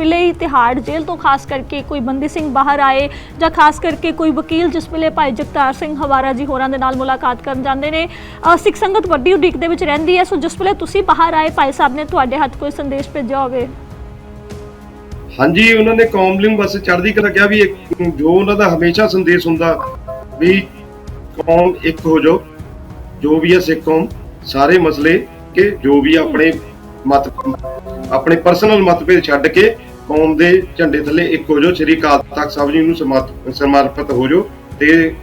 ਵੇਲੇ ਹੀ ਤਿਹਾੜ ਜੇਲ੍ਹ ਤੋਂ ਖਾਸ ਕਰਕੇ ਕੋਈ ਬੰਦੀ ਸਿੰਘ ਬਾਹਰ ਆਏ ਜਾਂ ਖਾਸ ਕਰਕੇ ਕੋਈ ਵਕੀਲ ਜਿਸ ਵੇਲੇ ਭਾਈ ਜਗਤਾਰ ਸਿੰਘ ਹਵਾਰਾ ਜੀ ਹੋਰਾਂ ਦੇ ਨਾਲ ਮੁਲਾਕਾਤ ਕਰਨ ਜਾਂਦੇ ਨੇ ਸਿੱਖ ਸੰਗਤ ਵੱਡੀ ਉਡੀਕ ਦੇ ਵਿੱਚ ਰਹਿੰਦੀ ਹੈ, ਸੋ ਜਿਸ ਵੇਲੇ ਤੁਸੀਂ ਬਾਹਰ ਆਏ, ਭਾਈ ਸਾਹਿਬ ਨੇ ਤੁਹਾਡੇ ਹੱਥ ਕੋਈ ਸੰਦੇਸ਼ ਭੇਜਿਆ ਹੋਵੇ? ਹਾਂਜੀ, ਉਹਨਾਂ ਨੇ ਕੌਮ ਬਸ ਚੜ੍ਹਦੀ ਕਲਾ ਕਿਹਾ ਵੀ ਜੋ ਉਹਨਾਂ ਦਾ ਹਮੇਸ਼ਾ ਸੰਦੇਸ਼ ਹੁੰਦਾ ਵੀ ਕੌਮ ਇੱਕ ਹੋ ਜਾਓ, ਜੋ ਵੀ ਹੈ ਸਿੱਖ ਕੌਮ, ਸਾਰੇ ਮਸਲੇ ਕਿ ਜੋ ਵੀ ਆਪਣੇ ਮਤ, ਆਪਣੇ ਪਰਸਨਲ ਮਤਭੇਦ ਛੱਡ ਕੇ ਕੌਮ ਦੇ ਝੰਡੇ ਥੱਲੇ ਇੱਕ ਹੋ ਜਾਓ ਸ੍ਰੀ ਅਕਾਲ ਤਖਤ ਸਾਹਿਬ ਜੀ ਨੂੰ ਸਮਰਪ- ਸਮਰਪਿਤ ਹੋ ਜਾਓ ਤੇ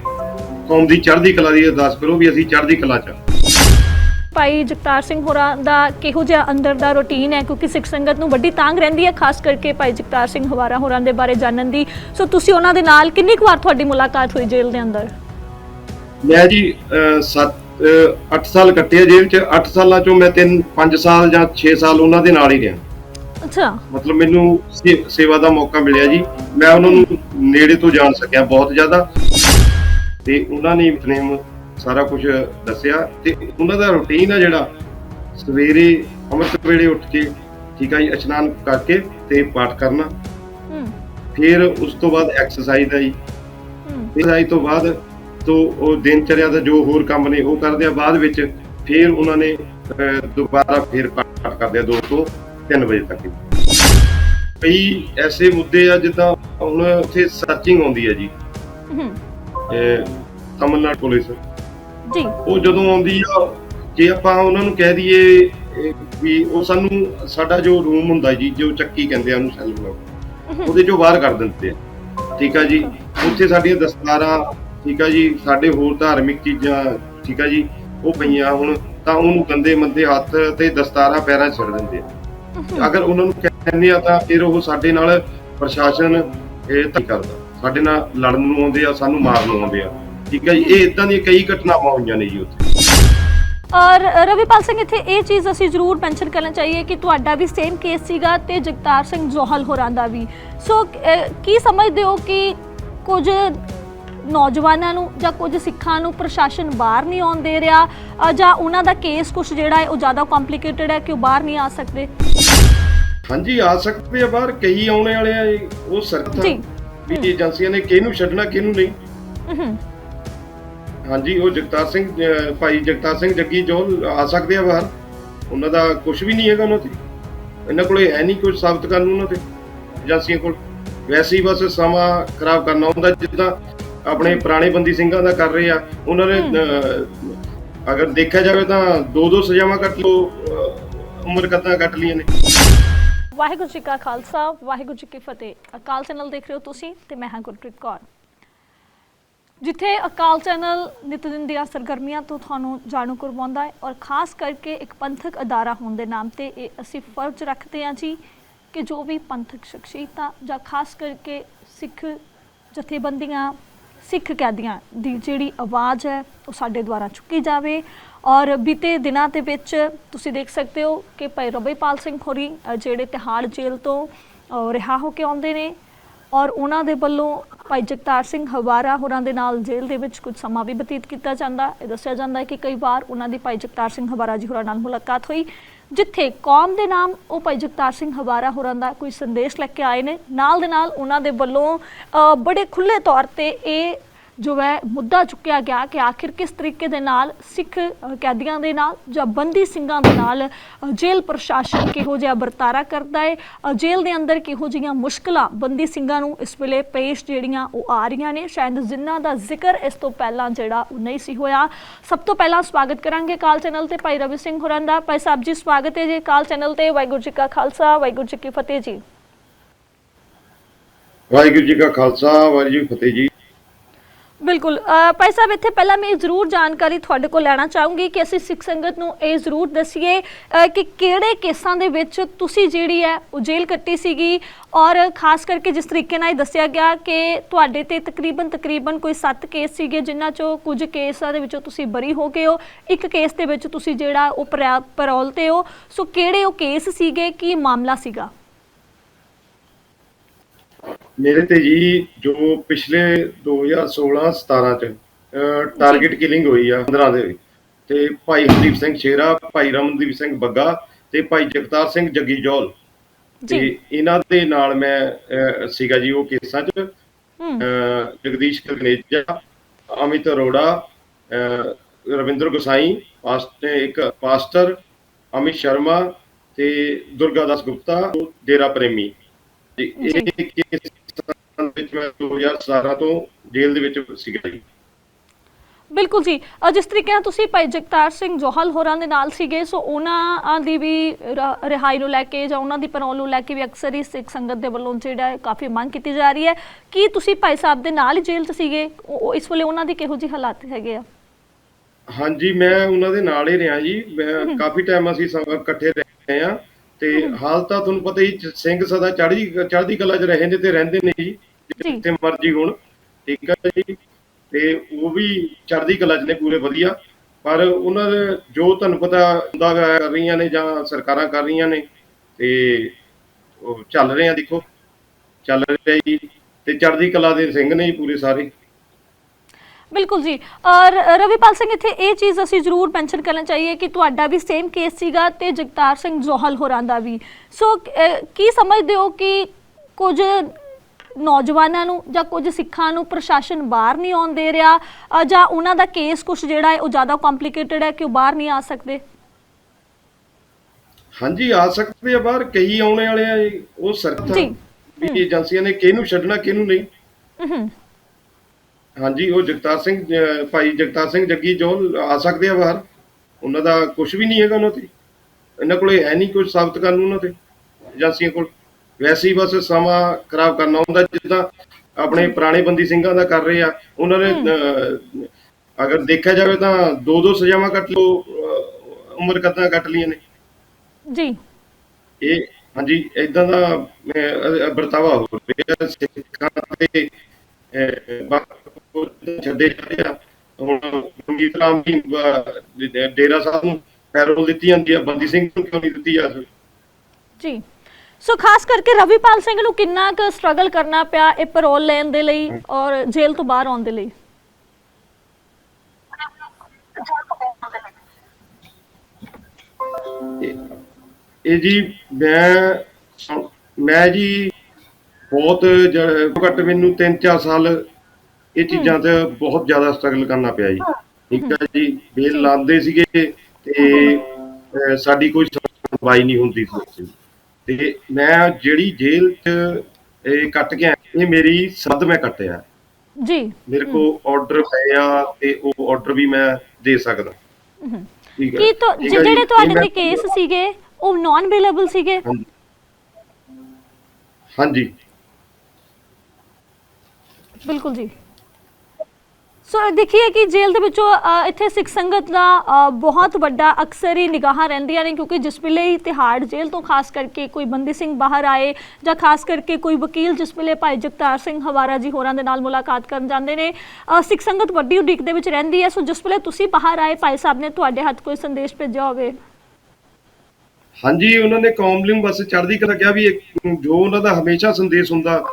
ਕੌਮ ਦੀ ਚੜ੍ਹਦੀ ਕਲਾ ਦੀ ਅਰਦਾਸ ਕਰੋ ਵੀ ਅਸੀਂ ਚੜ੍ਹਦੀ ਕਲਾ ਚ। ਭਾਈ ਜਗਤਾਰ ਸਿੰਘ ਹੋਰਾਂ ਦਾ ਕਿਹੋ ਜਿਹਾ ਅੰਦਰ ਦਾ ਰੁਟੀਨ ਹੈ? ਕਿਉਂਕਿ ਸਿੱਖ ਸੰਗਤ ਨੂੰ ਵੱਡੀ ਤਾਂਗ ਰਹਿੰਦੀ ਹੈ ਖਾਸ ਕਰਕੇ ਭਾਈ ਜਗਤਾਰ ਸਿੰਘ ਹਵਾਰਾ ਹੋਰਾਂ ਦੇ ਬਾਰੇ ਜਾਣਨ ਦੀ। ਸੋ ਤੁਸੀਂ ਉਹਨਾਂ ਦੇ ਨਾਲ ਕਿੰਨੀ ਕੁ ਵਾਰ ਤੁਹਾਡੀ ਮੁਲਾਕਾਤ ਹੋਈ ਜੇਲ੍ਹ ਦੇ ਅੰਦਰ? ਮੈਂ ਜੀ 7 8 ਸਾਲ ਕੱਟੇ ਜੇਲ੍ਹ ਚ। 8 ਸਾਲਾਂ ਚੋਂ ਮੈਂ 3 5 ਸਾਲ ਜਾਂ 6 ਸਾਲ ਉਹਨਾਂ ਦੇ ਨਾਲ ਹੀ ਰਿਹਾ। ਅੱਛਾ। ਮਤਲਬ ਮੈਨੂੰ ਸੇ- ਸੇਵਾ ਦਾ ਮੌਕਾ ਮਿਲਿਆ ਜੀ। ਮੈਂ ਉਹਨਾਂ ਨੂੰ ਨੇੜੇ ਤੋਂ ਜਾਣ ਸਕਿਆ ਬਹੁਤ ਜ਼ਿਆਦਾ। ਤੇ ਉਹਨਾਂ ਨੇ ਨਿਤਨੇਮ ਸਾਰਾ ਕੁਝ ਦੱਸਿਆ। ਤੇ ਉਹਨਾਂ ਦਾ ਰੁਟੀਨ ਆ ਜਿਹੜਾ ਸਵੇਰੇ ਅੰਮ੍ਰਿਤ ਵੇਲੇ ਉੱਠ ਕੇ ਠੀਕ ਆ ਜੀ ਇਸ਼ਨਾਨ ਕਰਕੇ ਤੇ ਪਾਠ ਕਰਨਾ। ਹੂੰ। ਫਿਰ ਉਸ ਤੋਂ ਬਾਅਦ ਐਕਸਰਸਾਈਜ਼ ਦਾ ਜੀ। ਹੂੰ। ਐਕਸਰਸਾਈਜ਼ ਤੋਂ ਬਾਅਦ ਤੋਂ ਉਹ ਦਿਨ ਚੜਿਆ ਦਾ ਜੋ ਹੋਰ ਕੰਮ ਨੇ ਉਹ ਕਰਦੇ ਆ। ਬਾਅਦ ਵਿੱਚ ਫਿਰ ਉਹਨਾਂ ਨੇ ਅਹ, ਦੁਬਾਰਾ ਫਿਰ ਪਾਠ ਕਰਦੇ ਆ 2 ਤੋਂ 3 ਵਜੇ ਤੱਕ ਕਈ ਐਸੇ ਮੁੱਦੇ ਆ ਜਿੱਦਾਂ ਹੁਣ ਉੱਥੇ ਸਰਚਿੰਗ ਆਉਂਦੀ ਹੈ ਜੀ। ਇਹ ਤਮਿਲਨਾਡੂ ਪੁਲਿਸ। ਜੀ। ਉਹ ਜਦੋਂ ਆਉਂਦੀ ਆ ਜੇ ਆਪਾਂ ਉਹਨਾਂ ਨੂੰ ਕਹਿ ਦਈਏ ਵੀ ਉਹ ਸਾਨੂੰ ਸਾਡਾ ਜੋ ਰੂਮ ਹੁੰਦਾ ਜੀ ਜੋ ਚੱਕੀ ਕਹਿੰਦੇ ਆ ਉਹਨੂੰ ਸੈੱਲ ਬਲੌਕ ਉਹਦੇ ਚੋਂ ਬਾਹਰ ਕਰ ਦਿੰਦੇ ਆ। ਠੀਕ ਆ ਜੀ? ਉੱਥੇ ਸਾਡੀਆਂ ਦਸਤਾਰਾਂ ਠੀਕ ਆ ਜੀ? ਸਾਡੇ ਹੋਰ ਧਾਰਮਿਕ ਚੀਜ਼ਾਂ ਠੀਕ ਆ ਜੀ? ਉਹ ਪਈਆਂ ਹੁਣ ਤਾਂ ਉਹਨੂੰ ਗੰਦੇ ਮੰਦੇ ਹੱਥ ਤੇ ਦਸਤਾਰਾਂ ਪੈਰਾਂ ਛੱਡ ਦਿੰਦੇ ਆ। ਅਗਰ ਉਹਨਾਂ ਨੂੰ ਕਹਿੰਦੇ ਆ ਤਾਂ ਫਿਰ ਉਹ ਸਾਡੇ ਨਾਲ ਪ੍ਰਸ਼ਾਸਨ, ਇਹ ਤਾਂ ਕਰਦਾ। ਸਾਡੇ ਨਾਲ ਲੜਨ ਨੂੰ ਆਉਂਦੇ ਆ, ਸਾਨੂੰ ਮਾਰਨ ਨੂੰ ਆਉਂਦੇ ਆ। ਠੀਕ ਆ ਜੀ, ਇਹ ਇਦਾਂ ਦੀਆਂ ਕਈ ਘਟਨਾਵਾਂ ਹੋਈਆਂ ਨੇ ਜੀ ਉੱਥੇ। ਔਰ ਰਵੀਪਾਲ ਸਿੰਘ, ਇੱਥੇ ਇਹ ਚੀਜ਼ ਅਸੀਂ ਜ਼ਰੂਰ ਮੈਂਸ਼ਨ ਕਰਨਾ ਚਾਹੀਏ ਕਿ ਤੁਹਾਡਾ ਵੀ ਸੇਮ ਕੇਸ ਸੀਗਾ ਤੇ ਜਗਤਾਰ ਸਿੰਘ ਜੋਹਲ ਹੋਰਾਂ ਦਾ ਵੀ। ਸੋ ਕੀ ਸਮਝਦੇ ਹੋ ਕਿ ਕੁਝ ਨੌਜਵਾਨਾਂ ਨੂੰ ਜਾਂ ਕੁਝ ਸਿੱਖਾਂ ਨੂੰ ਪ੍ਰਸ਼ਾਸਨ ਬਾਹਰ ਨਹੀਂ ਆਉਣ ਦੇ ਰਿਹਾ ਜਾਂ ਉਹਨਾਂ ਦਾ ਕੇਸ ਕੁਝ ਜਿਹੜਾ ਹੈ ਉਹ ਜ਼ਿਆਦਾ ਕੰਪਲਿਕੇਟਡ ਹੈ ਕਿ ਉਹ ਬਾਹਰ ਨਹੀਂ ਆ ਸਕਦੇ? ਹਾਂਜੀ ਆ ਸਕਦੇ ਆ ਬਾਹਰ ਕਈ ਆਉਣੇ ਵਾਲੇ ਆ ਜੀ, ਉਹ ਸਰਕਾਰ ਜੀ। ਵੀ ਏਜੰਸੀਆਂ ਨੇ ਕਿਹਨੂੰ ਛੱਡਣਾ ਕਿਹਨੂੰ ਨਹੀਂ। ਹਾਂਜੀ ਉਹ ਜਗਤਾਰ ਸਿੰਘ ਅਹ, ਭਾਈ ਜਗਤਾਰ ਸਿੰਘ ਜੱਗੀ ਜੋ ਆ ਸਕਦੇ ਆ ਬਾਹਰ ਉਹਨਾਂ ਦਾ ਕੁਝ ਵੀ ਨਹੀਂ ਹੈਗਾ ਉਹਨਾਂ ਤੇ। ਇਹਨਾਂ ਕੋਲੇ ਹੈ ਨਹੀਂ ਕੁਝ ਸਾਬਤ ਕਰਨ ਨੂੰ ਉਹਨਾਂ ਤੇ ਏਜੰਸੀਆਂ ਕੋਲ। ਵੈਸੇ ਹੀ ਬਸ ਸਮਾਂ ਖਰਾਬ ਕਰਨਾ ਹੁੰਦਾ ਜਿੱਦਾਂ ਆਪਣੇ ਪੁਰਾਣੇ ਬੰਦੀ ਸਿੰਘਾਂ ਦਾ ਕਰ ਰਹੇ ਆ ਉਹਨਾਂ ਨੇ ਅਹ, ਅਗਰ ਦੇਖਿਆ ਜਾਵੇ ਤਾਂ ਦੋ ਦੋ ਸਜ਼ਾਵਾਂ ਕੱਟ ਲੋ ਉਮਰ ਕਦਾਂ ਕੱਟ ਲੀਆਂ ਨੇ। ਵਾਹਿਗੁਰੂ ਜੀ ਕਾ ਖਾਲਸਾ, ਵਾਹਿਗੁਰੂ ਜੀ ਕੀ ਫਤਿਹ। ਅਕਾਲ ਚੈਨਲ ਦੇਖ ਰਹੇ ਹੋ ਤੁਸੀਂ ਤੇ ਮੈਂ ਹਾਂ ਗੁਰਪ੍ਰੀਤ ਕੌਰ। ਜਿੱਥੇ ਅਕਾਲ ਚੈਨਲ ਨਿਤ ਦਿਨ ਦੀਆਂ ਸਰਗਰਮੀਆਂ ਤੋਂ ਤੁਹਾਨੂੰ ਜਾਣੂ ਕਰਵਾਉਂਦਾ ਹੈ ਔਰ ਖਾਸ ਕਰਕੇ ਇੱਕ ਪੰਥਕ ਅਦਾਰਾ ਹੋਣ ਦੇ ਨਾਮ ਤੇ ਇਹ ਅਸੀਂ ਫਰਜ਼ ਰੱਖਦੇ ਹਾਂ ਜੀ ਕਿ ਜੋ ਵੀ ਪੰਥਕ ਸ਼ਖਸੀਅਤਾਂ ਜਾਂ ਖਾਸ ਕਰਕੇ ਸਿੱਖ ਜਥੇਬੰਦੀਆਂ, ਸਿੱਖ ਕੈਦੀਆਂ ਦੀ ਜਿਹੜੀ ਆਵਾਜ਼ ਹੈ ਉਹ ਸਾਡੇ ਦੁਆਰਾ ਚੁੱਕੀ ਜਾਵੇ ਔਰ ਬੀਤੇ ਦਿਨਾਂ ਦੇ ਵਿੱਚ ਤੁਸੀਂ ਦੇਖ ਸਕਦੇ ਹੋ ਕਿ ਭਾਈ ਰਬਈਪਾਲ ਸਿੰਘ ਖੋਰੀ ਜਿਹੜੇ ਤਿਹਾੜ ਜੇਲ੍ਹ ਤੋਂ ਰਿਹਾ ਹੋ ਕੇ ਆਉਂਦੇ ਨੇ ਔਰ ਉਹਨਾਂ ਦੇ ਵੱਲੋਂ ਭਾਈ ਜਗਤਾਰ ਸਿੰਘ ਹਵਾਰਾ ਹੋਰਾਂ ਦੇ ਨਾਲ ਜੇਲ੍ਹ ਦੇ ਵਿੱਚ ਕੁਝ ਸਮਾਂ ਵੀ ਬਤੀਤ ਕੀਤਾ ਜਾਂਦਾ। ਇਹ ਦੱਸਿਆ ਜਾਂਦਾ ਹੈ ਕਿ ਕਈ ਵਾਰ ਉਹਨਾਂ ਦੀ ਭਾਈ ਜਗਤਾਰ ਸਿੰਘ ਹਵਾਰਾ ਜੀ ਹੋਰਾਂ ਨਾਲ ਮੁਲਾਕਾਤ ਹੋਈ, ਜਿੱਥੇ ਕੌਮ ਦੇ ਨਾਮ ਉਹ ਭਾਈ ਜਗਤਾਰ ਸਿੰਘ ਹਵਾਰਾ ਹੋਰਾਂ ਦਾ ਕੋਈ ਸੰਦੇਸ਼ ਲੈ ਕੇ ਆਏ ਨੇ। ਨਾਲ ਦੇ ਨਾਲ ਉਹਨਾਂ ਦੇ ਵੱਲੋਂ ਬੜੇ ਖੁੱਲੇ ਤੌਰ ਤੇ ਇਹ ਜੋ ਹੈ, ਮੁੱਦਾ ਚੁੱਕਿਆ ਗਿਆ ਕਿ ਆਖਿਰ ਕਿਸ ਤਰੀਕੇ ਦੇ ਨਾਲ ਸਿੱਖ ਕੈਦੀਆਂ ਦੇ ਨਾਲ ਜਾਂ ਬੰਦੀ ਸਿੰਘਾਂ ਦੇ ਨਾਲ ਜੇਲ੍ਹ ਪ੍ਰਸ਼ਾਸਨ ਕਿਹੋ ਜਿਹਾ ਵਰਤਾਰਾ ਕਰਦਾ ਹੈ ਜੇਲ੍ਹ ਦੇ ਅੰਦਰ ਕਿਹੋ ਜਿਹੀਆਂ ਮੁਸ਼ਕਲਾਂ ਬੰਦੀ ਸਿੰਘਾਂ ਨੂੰ ਇਸ ਵੇਲੇ ਪੇਸ਼ ਜਿਹੜੀਆਂ ਉਹ ਆ ਰਹੀਆਂ ਨੇ, ਸ਼ਾਇਦ ਜਿਨ੍ਹਾਂ ਦਾ ਜ਼ਿਕਰ ਇਸ ਤੋਂ ਪਹਿਲਾਂ ਜਿਹੜਾ ਉਹ ਨਹੀਂ ਸੀ ਹੋਇਆ। ਸਭ ਤੋਂ ਪਹਿਲਾਂ ਸਵਾਗਤ ਕਰਾਂਗੇ ਕਾਲ ਚੈਨਲ ਤੇ ਭਾਈ ਰਵੀ ਸਿੰਘ ਹੋਰਾਂ ਦਾ। ਭਾਈ ਸਾਹਿਬ ਜੀ, ਸਵਾਗਤ ਹੈ ਜੀ ਕਾਲ ਚੈਨਲ ਤੇ। ਵਾਹਿਗੁਰੂ ਜੀ ਕਾ ਖਾਲਸਾ, ਵਾਹਿਗੁਰੂ ਜੀ ਕੀ ਫਤਿਹ ਜੀ। ਵਾਹਿਗੁਰੂ ਜੀ ਕਾ ਖਾਲਸਾ, ਵਾਹਿਗੁਰੂ ਜੀ ਫਤਿਹ ਜੀ। ਬਿਲਕੁਲ। ਅ, ਭਾਈ ਸਾਹਿਬ ਇੱਥੇ ਪਹਿਲਾਂ ਮੈਂ ਇਹ ਜ਼ਰੂਰ ਜਾਣਕਾਰੀ ਤੁਹਾਡੇ ਕੋਲ ਲੈਣਾ ਚਾਹੂੰਗੀ ਕਿ ਅਸੀਂ ਸਿੱਖ ਸੰਗਤ ਨੂੰ ਇਹ ਜ਼ਰੂਰ ਦਸੀਏ ਕਿ ਕਿਹੜੇ ਕੇਸਾਂ ਦੇ ਵਿੱਚ ਤੁਸੀਂ ਜਿਹੜੀ ਹੈ ਉਹ ਜੇਲ੍ਹ ਕੱਟੀ ਸੀਗੀ ਔਰ ਖਾਸ ਕਰਕੇ ਜਿਸ ਤਰੀਕੇ ਨਾਲ ਇਹ ਦੱਸਿਆ ਗਿਆ ਕਿ ਤੁਹਾਡੇ ਤੇ ਤਕਰੀਬਨ ਤਕਰੀਬਨ ਕੋਈ 7 ਕੇਸ ਸੀਗੇ ਜਿਨ੍ਹਾਂ ਚੋਂ ਕੁਝ ਕੇਸਾਂ ਦੇ ਵਿੱਚੋਂ ਤੁਸੀਂ ਬਰੀ ਹੋ ਗਏ ਹੋ। ਇੱਕ ਕੇਸ ਦੇ ਵਿੱਚ ਤੁਸੀਂ ਜਿਹੜਾ ਉਹ ਪਰਾ- ਪੈਰੋਲ ਤੇ ਹੋ। ਸੋ ਕਿਹੜੇ ਉਹ ਕੇਸ ਸੀਗੇ ਕੀ ਮਾਮਲਾ ਸੀਗਾ? ਮੇਰੇ ਤੇ ਜੀ ਜੋ ਪਿਛਲੇ 2016 17 ਚ ਟਾਰਗੇਟ ਕਿਲਿੰਗ ਹੋਈ ਆ 15 ਦੇ। ਤੇ ਭਾਈ ਹਰਦੀਪ ਸਿੰਘ ਸ਼ੇਰਾ ਭਾਈ ਰਮਨਦੀਪ ਸਿੰਘ ਬੱਗਾ ਤੇ ਭਾਈ ਜਗਤਾਰ ਸਿੰਘ ਜੱਗੀ ਜੌਲ ਜੀ। ਤੇ ਇਹਨਾਂ ਦੇ ਨਾਲ ਮੈਂ ਸੀਗਾ ਜੀ ਉਹ ਕੇਸਾਂ 'ਚ। ਜਗਦੀਸ਼ ਕਲਨੇਜਾ ਅਮਿਤ ਅਰੋੜਾ ਰਵਿੰਦਰ ਗੁਸਾਈ ਪਾਸਟਰ ਇੱਕ ਪਾਸਟਰ ਅਮਿਤ ਸ਼ਰਮਾ ਤੇ ਦੁਰਗਾ ਦਾਸ ਗੁਪਤਾ ਡੇਰਾ ਪ੍ਰੇਮੀ। ਇਹ ਕੇਸਾਂ ਵਿੱਚ ਮੈਂ 2017 ਤੋਂ ਜੇਲ੍ਹ ਦੇ ਵਿੱਚ ਸੀਗਾ ਜੀ। ਬਿਲਕੁਲ ਜੀ। ਅ, ਜਿਸ ਤਰੀਕੇ ਨਾਲ ਤੁਸੀਂ ਭਾਈ ਜਗਤਾਰ ਸਿੰਘ ਜੋਹਲ ਹੋਰਾਂ ਦੇ ਨਾਲ ਸੀਗੇ ਸੋ ਉਹਨਾਂ ਦੀ ਵੀ ਰਿਹਾਈ ਨੂੰ ਲੈ ਕੇ ਜਾਂ ਉਹਨਾਂ ਦੀ ਪਰੋਲ ਨੂੰ ਲੈ ਕੇ ਵੀ ਅਕਸਰ ਹੀ ਸਿੱਖ ਸੰਗਤ ਦੇ ਵੱਲੋਂ ਜਿਹੜਾ ਹੈ ਕਾਫੀ ਮੰਗ ਕੀਤੀ ਜਾ ਰਹੀ ਹੈ। ਕੀ ਤੁਸੀਂ ਭਾਈ ਸਾਹਿਬ ਦੇ ਨਾਲ ਹੀ ਜੇਲ੍ਹ 'ਚ ਸੀਗੇ? ਇਸ ਵੇਲੇ ਉਹਨਾਂ ਦੀ ਕਿਹੋ ਜਿਹੀ ਹਾਲਾਤ ਹੈਗੇ ਆ? ਹਾਂਜੀ ਮੈਂ ਉਹਨਾਂ ਦੇ ਨਾਲ ਹੀ ਰਿਹਾ ਜੀ। ਕਾਫੀ ਟਾਈਮ ਅਸੀਂ ਇਕੱਠੇ ਰਹੇ ਆ ਤੇ ਹਾਲ ਤਾਂ ਤੁਹਾਨੂੰ ਪਤਾ ਹੀ ਸਿੰਘ ਸਦਾ ਚੜ੍ਹਦੀ ਚੜ੍ਹਦੀ ਕਲਾ 'ਚ ਰਹੇ ਨੇ ਤੇ ਰਹਿੰਦੇ ਨੇ ਜੀ। ਜਿੱਥੇ ਮਰਜ਼ੀ ਹੋਣ। ਠੀਕ ਹੈ ਜੀ। ਤੇ ਉਹ ਵੀ ਚੜ੍ਹਦੀ ਕਲਾ 'ਚ ਨੇ ਪੂਰੇ ਵਧੀਆ। ਪਰ ਉਹਨਾਂ ਦੇ ਜੋ ਤੁਹਾਨੂੰ ਪਤਾ ਹੁੰਦਾ ਕਰ ਰਹੀਆਂ ਨੇ ਜਾਂ ਸਰਕਾਰਾਂ ਕਰ ਰਹੀਆਂ ਨੇ ਤੇ ਉਹ ਚੱਲ ਰਹੇ ਆ ਦੇਖੋ। ਚੱਲ ਰਿਹਾ ਜੀ। ਤੇ ਚੜ੍ਹਦੀ ਕਲਾ ਦੇ ਸਿੰਘ ਨੇ ਜੀ ਪੂਰੇ ਸਾਰੇ। ਬਿਲਕੁਲ ਜੀ। ਔਰ ਰਵੀਪਾਲ ਸਿੰਘ ਇੱਥੇ ਇਹ ਚੀਜ਼ ਅਸੀਂ ਜ਼ਰੂਰ ਮੈਂਸ਼ਨ ਕਰਨਾ ਚਾਹੀਏ ਕਿ ਤੁਹਾਡਾ ਵੀ ਸੇਮ ਕੇਸ ਸੀਗਾ ਤੇ ਜਗਤਾਰ ਸਿੰਘ ਜੋਹਲ ਹੋਰਾਂ ਦਾ ਵੀ। ਸੋ ਅਹ, ਕੀ ਸਮਝਦੇ ਹੋ ਕਿ ਕੁਝ ਨੌਜਵਾਨਾਂ ਨੂੰ ਜਾਂ ਕੁਝ ਸਿੱਖਾਂ ਨੂੰ ਪ੍ਰਸ਼ਾਸਨ ਬਾਹਰ ਨਹੀਂ ਆਉਣ ਦੇ ਰਿਹਾ ਅਹ, ਜਾਂ ਉਹਨਾਂ ਦਾ ਕੇਸ ਕੁਝ ਜਿਹੜਾ ਹੈ ਉਹ ਜ਼ਿਆਦਾ ਕੰਪਲਿਕੇਟਡ ਹੈ ਕਿ ਉਹ ਬਾਹਰ ਨਹੀਂ ਆ ਸਕਦੇ? ਹਾਂਜੀ ਆ ਸਕਦੇ ਆ ਬਾਹਰ। ਕਈ ਆਉਣੇ ਵਾਲੇ ਆ ਜੀ। ਉਹ ਸਰਕਾਰ ਜੀ। ਵੀ ਏਜੰਸੀਆਂ ਨੇ ਕਿਹਨੂੰ ਛੱਡਣਾ ਕਿਹਨੂੰ ਨਹੀਂ। ਹਮ ਹਾਂਜੀ ਉਹ ਜਗਤਾਰ ਸਿੰਘ ਅਹ, ਭਾਈ ਜਗਤਾਰ ਸਿੰਘ ਜੱਗੀ ਜੋ ਆ ਸਕਦੇ ਆ ਬਾਹਰ ਉਹਨਾਂ ਦਾ ਕੁਝ ਵੀ ਨਹੀਂ ਹੈਗਾ ਉਹਨਾਂ ਤੇ। ਇਹਨਾਂ ਕੋਲੇ ਹੈ ਨਹੀਂ ਕੁਝ ਸਾਬਤ ਕਰਨ ਨੂੰ ਉਹਨਾਂ ਤੇ ਏਜੰਸੀਆਂ ਕੋਲ। ਵੈਸੇ ਹੀ ਬਸ ਸਮਾਂ ਖਰਾਬ ਕਰਨਾ ਹੁੰਦਾ ਜਿੱਦਾਂ ਆਪਣੇ ਪੁਰਾਣੇ ਬੰਦੀ ਸਿੰਘਾਂ ਦਾ ਕਰ ਰਹੇ ਆ ਉਹਨਾਂ ਨੇ ਅਹ, ਅਗਰ ਦੇਖਿਆ ਜਾਵੇ ਤਾਂ ਦੋ ਦੋ ਸਜ਼ਾਵਾਂ ਕੱਟ ਲੋ ਉਮਰ ਕਦਾਂ ਕੱਟ ਲਈਆਂ ਨੇ। ਜੀ। ਇਹ ਹਾਂਜੀ ਇਦਾਂ ਦਾ ਅਹ, ਵਰਤਾਵਾ ਹੋ ਰਿਹਾ ਸਿੱਖਾਂ ਤੇ ਅਹ, ਬਾਕੀ ਛੱਡੇ ਜਾਂਦੇ ਆ। ਹੁਣ ਮਨਜੀਤ ਰਾਮ ਜੀ ਅਹ, ਡੇ- ਡੇਰਾ ਸਾਹਿਬ ਨੂੰ ਪੈਰੋਲ ਦਿੱਤੀ ਜਾਂਦੀ ਆ। ਬੰਦੀ ਸਿੰਘ ਨੂੰ ਕਿਉਂ ਨਹੀਂ ਦਿੱਤੀ ਜਾ ਸਕਦੀ? ਜੀ। ਸੋ ਖਾਸ ਕਰਕੇ ਰਵੀਪਾਲ ਸਿੰਘ ਨੂੰ ਕਿੰਨਾ ਕੁ ਸਟਰਗਲ ਕਰਨਾ ਪਿਆ ਇਹ ਪੈਰੋਲ ਲੈਣ ਦੇ ਲਈ ਔਰ ਜੇਲ੍ਹ ਤੋਂ ਬਾਹਰ ਆਉਣ ਦੇ ਲਈ? ਇਹ- ਇਹ ਜੀ ਮੈਂ ਮੈਂ ਜੀ ਬਹੁਤ ਘੱਟ ਮੈਨੂੰ 3-4 ਸਾਲ ਇਹ ਚੀਜ਼ਾਂ ਤੇ ਬਹੁਤ ਜ਼ਿਆਦਾ ਸਟਰਗਲ ਕਰਨਾ ਪਿਆ ਜੀ। ਠੀਕ ਹੈ ਜੀ ਬੇਲ ਲਾਉਂਦੇ ਸੀਗੇ ਤੇ ਸਾਡੀ ਕੋਈ ਸੁਣਵਾਈ ਨਹੀਂ ਹੁੰਦੀ ਸੀ ਤੇ ਮੈਂ ਜਿਹੜੀ ਜੇਲ੍ਹ 'ਚ ਇਹ ਕੱਟ ਕੇ ਆਇਆ ਇਹ ਮੇਰੀ ਸੱਦ ਮੈਂ ਕੱਟਿਆ। ਜੀ। ਮੇਰੇ ਕੋ ਆਰਡਰ ਪਏ ਆ ਤੇ ਉਹ ਆਰਡਰ ਵੀ ਮੈਂ ਦੇ ਸਕਦਾ। ਠੀਕ ਹੈ। ਕੀ ਜਿਹੜੇ ਤੁਹਾਡੇ ਤੇ ਕੇਸ ਸੀਗੇ ਉਹ ਨਾਨ ਅਵੇਲੇਬਲ ਸੀਗੇ ਹਾਂਜੀ। ਬਿਲਕੁਲ ਜੀ। ਸੋ ਦੇਖੀਏ ਕਿ ਜੇਲ੍ਹ ਦੇ ਵਿੱਚੋਂ ਇੱਥੇ ਸਿੱਖ ਸੰਗਤ ਦਾ ਬਹੁਤ ਵੱਡਾ ਅਕਸਰ ਹੀ ਨਿਗਾਹਾਂ ਰਹਿੰਦੀਆਂ ਨੇ ਕਿਉਂਕਿ ਜਿਸ ਵੇਲੇ ਹੀ ਤਿਹਾੜ ਜੇਲ੍ਹ ਤੋਂ ਖਾਸ ਕਰਕੇ ਕੋਈ ਬੰਦੀ ਸਿੰਘ ਬਾਹਰ ਆਏ ਜਾਂ ਖਾਸ ਕਰਕੇ ਕੋਈ ਵਕੀਲ ਜਿਸ ਵੇਲੇ ਭਾਈ ਜਗਤਾਰ ਸਿੰਘ ਹਵਾਰਾ ਜੀ ਹੋਰਾਂ ਦੇ ਨਾਲ ਮੁਲਾਕਾਤ ਕਰਨ ਜਾਂਦੇ ਨੇ ਸਿੱਖ ਸੰਗਤ ਵੱਡੀ ਉਡੀਕ ਦੇ ਵਿੱਚ ਰਹਿੰਦੀ ਹੈ। ਸੋ ਜਿਸ ਵੇਲੇ ਤੁਸੀਂ ਬਾਹਰ ਆਏ, ਭਾਈ ਸਾਹਿਬ ਨੇ ਤੁਹਾਡੇ ਹੱਥ ਕੋਈ ਸੰਦੇਸ਼ ਭੇਜਿਆ ਹੋਵੇ। ਹਾਂਜੀ, ਉਹਨਾਂ ਨੇ ਕੌਮ ਬਸ ਚੜ੍ਹਦੀ ਕਲਾ ਕਿਹਾ ਵੀ ਜੋ ਉਹਨਾਂ ਦਾ ਹਮੇਸ਼ਾ ਸੰਦੇਸ਼ ਹੁੰਦਾ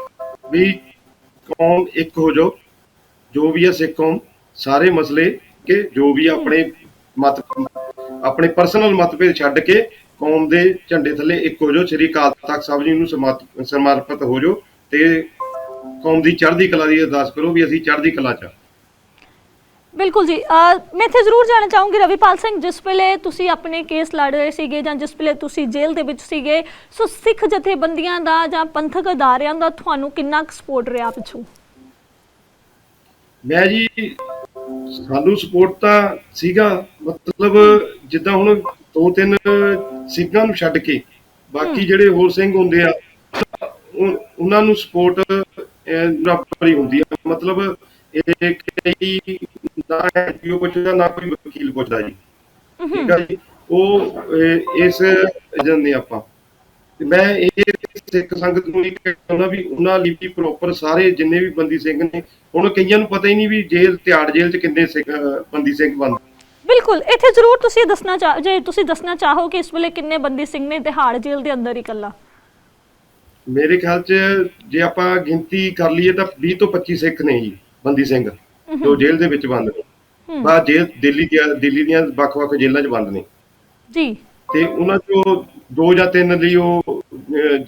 ਵੀ ਕੌਮ ਇੱਕ ਹੋ ਜਾਓ। ਜੋ ਵੀ ਹੈ ਸਿੱਖ ਕੌਮ ਸਾਰੇ ਮਸਲੇ ਕਿ ਜੋ ਵੀ ਆਪਣੇ ਮਤ ਆਪਣੇ ਪਰਸਨਲ ਮਤਭੇਦ ਛੱਡ ਕੇ ਕੌਮ ਦੇ ਝੰਡੇ ਥੱਲੇ ਇੱਕ ਹੋ ਜਾਓ ਸ੍ਰੀ ਅਕਾਲ ਤਖਤ ਸਾਹਿਬ ਜੀ ਨੂੰ ਸਮਾ- ਸਮਰਪਿਤ ਹੋ ਜਾਓ ਤੇ ਕੌਮ ਦੀ ਚੜ੍ਹਦੀ ਕਲਾ ਦੀ ਅਰਦਾਸ ਕਰੋ ਵੀ ਅਸੀਂ ਚੜ੍ਹਦੀ ਕਲਾ ਚ। ਬਿਲਕੁਲ ਜੀ। ਮੈਂ ਇੱਥੇ ਜ਼ਰੂਰ ਜਾਣਨਾ ਚਾਹੂੰਗੀ ਰਵੀਪਾਲ ਸਿੰਘ ਜਿਸ ਵੇਲੇ ਤੁਸੀਂ ਆਪਣੇ ਕੇਸ ਲੜ ਰਹੇ ਸੀਗੇ ਜਾਂ ਜਿਸ ਵੇਲੇ ਤੁਸੀਂ ਜੇਲ੍ਹ ਦੇ ਵਿੱਚ ਸੀਗੇ ਸੋ ਸਿੱਖ ਜਥੇਬੰਦੀਆਂ ਦਾ ਜਾਂ ਪੰਥਕ ਅਦਾਰਿਆਂ ਦਾ ਤੁਹਾਨੂੰ ਕਿੰਨਾ ਸਪੋਰਟ ਰਿਹਾ ਪਿੱਛੋਂ? ਮੈਂ ਜੀ ਸਾਨੂੰ ਸਪੋਰਟ ਤਾਂ ਸੀਗਾ ਮਤਲਬ ਜਿੱਦਾਂ ਹੁਣ ਦੋ ਤਿੰਨ ਸਿੰਘਾਂ ਨੂੰ ਛੱਡ ਕੇ ਬਾਕੀ ਜਿਹੜੇ ਹੋਰ ਸਿੰਘ ਹੁੰਦੇ ਆ ਉਹ- ਉਹਨਾਂ ਨੂੰ ਸਪੋਰਟ ਬਰਾਬਰ ਹੀ ਹੁੰਦੀ ਆ। ਮਤਲਬ ਇਹ ਕਈ ਨਾ ਐਨਜੀਓ ਪੁੱਛਦਾ ਨਾ ਕੋਈ ਵਕੀਲ ਪੁੱਛਦਾ ਜੀ। ਠੀਕ ਆ ਜੀ? ਉਹ ਇਸ ਜਾਂਦੇ ਆਪਾਂ। ਤੇ ਮੈਂ ਇਹ ਸਿੱਖ ਸੰਗਤ ਨੂੰ ਇਹ ਕਹਿੰਦਾ ਵੀ ਉਹਨਾਂ ਲਈ ਵੀ ਪ੍ਰੋਪਰ ਸਾਰੇ ਜਿੰਨੇ ਵੀ ਬੰਦੀ ਸਿੰਘ ਨੇ ਹੁਣ ਕਈਆਂ ਨੂੰ ਪਤਾ ਹੀ ਨਹੀਂ ਵੀ ਜੇਲ੍ਹ ਤਿਹਾੜ ਜੇਲ੍ਹ 'ਚ ਕਿੰਨੇ ਅਹ, ਬੰਦੀ ਸਿੰਘ ਬੰਦ ਬਿਲਕੁਲ ਇੱਥੇ ਜ਼ਰੂਰ ਤੁਸੀਂ ਦੱਸਣਾ ਚਾਹ ਜੇ ਤੁਸੀਂ ਦੱਸਣਾ ਚਾਹੋ ਕਿ ਇਸ ਵੇਲੇ ਕਿੰਨੇ ਬੰਦੀ ਸਿੰਘ ਨੇ ਤਿਹਾੜ ਜੇਲ੍ਹ ਦੇ ਅੰਦਰ ਹੀ ਇਕੱਲਾ? ਮੇਰੇ ਖਿਆਲ 'ਚ ਜੇ ਆਪਾਂ ਗਿਣਤੀ ਕਰ ਲਈਏ ਤਾਂ 20 ਤੋਂ 25 ਸਿੱਖ ਨੇ ਜੀ ਬੰਦੀ ਸਿੰਘ। ਜੋ ਜੇਲ੍ਹ ਦੇ ਵਿੱਚ ਬੰਦ ਨੇ। ਬਾ ਜੇਲ੍ਹ ਦਿੱਲੀ ਦੀਆਂ ਦਿੱਲੀ ਦੀਆਂ ਵੱਖ-ਵੱਖ ਜੇਲ੍ਹਾਂ 'ਚ ਬੰਦ ਨੇ। ਜੀ। ਤੇ ਉਹਨਾਂ ਚੋਂ ਦੋ ਜਾਂ ਤਿੰਨ ਲਈ ਉਹ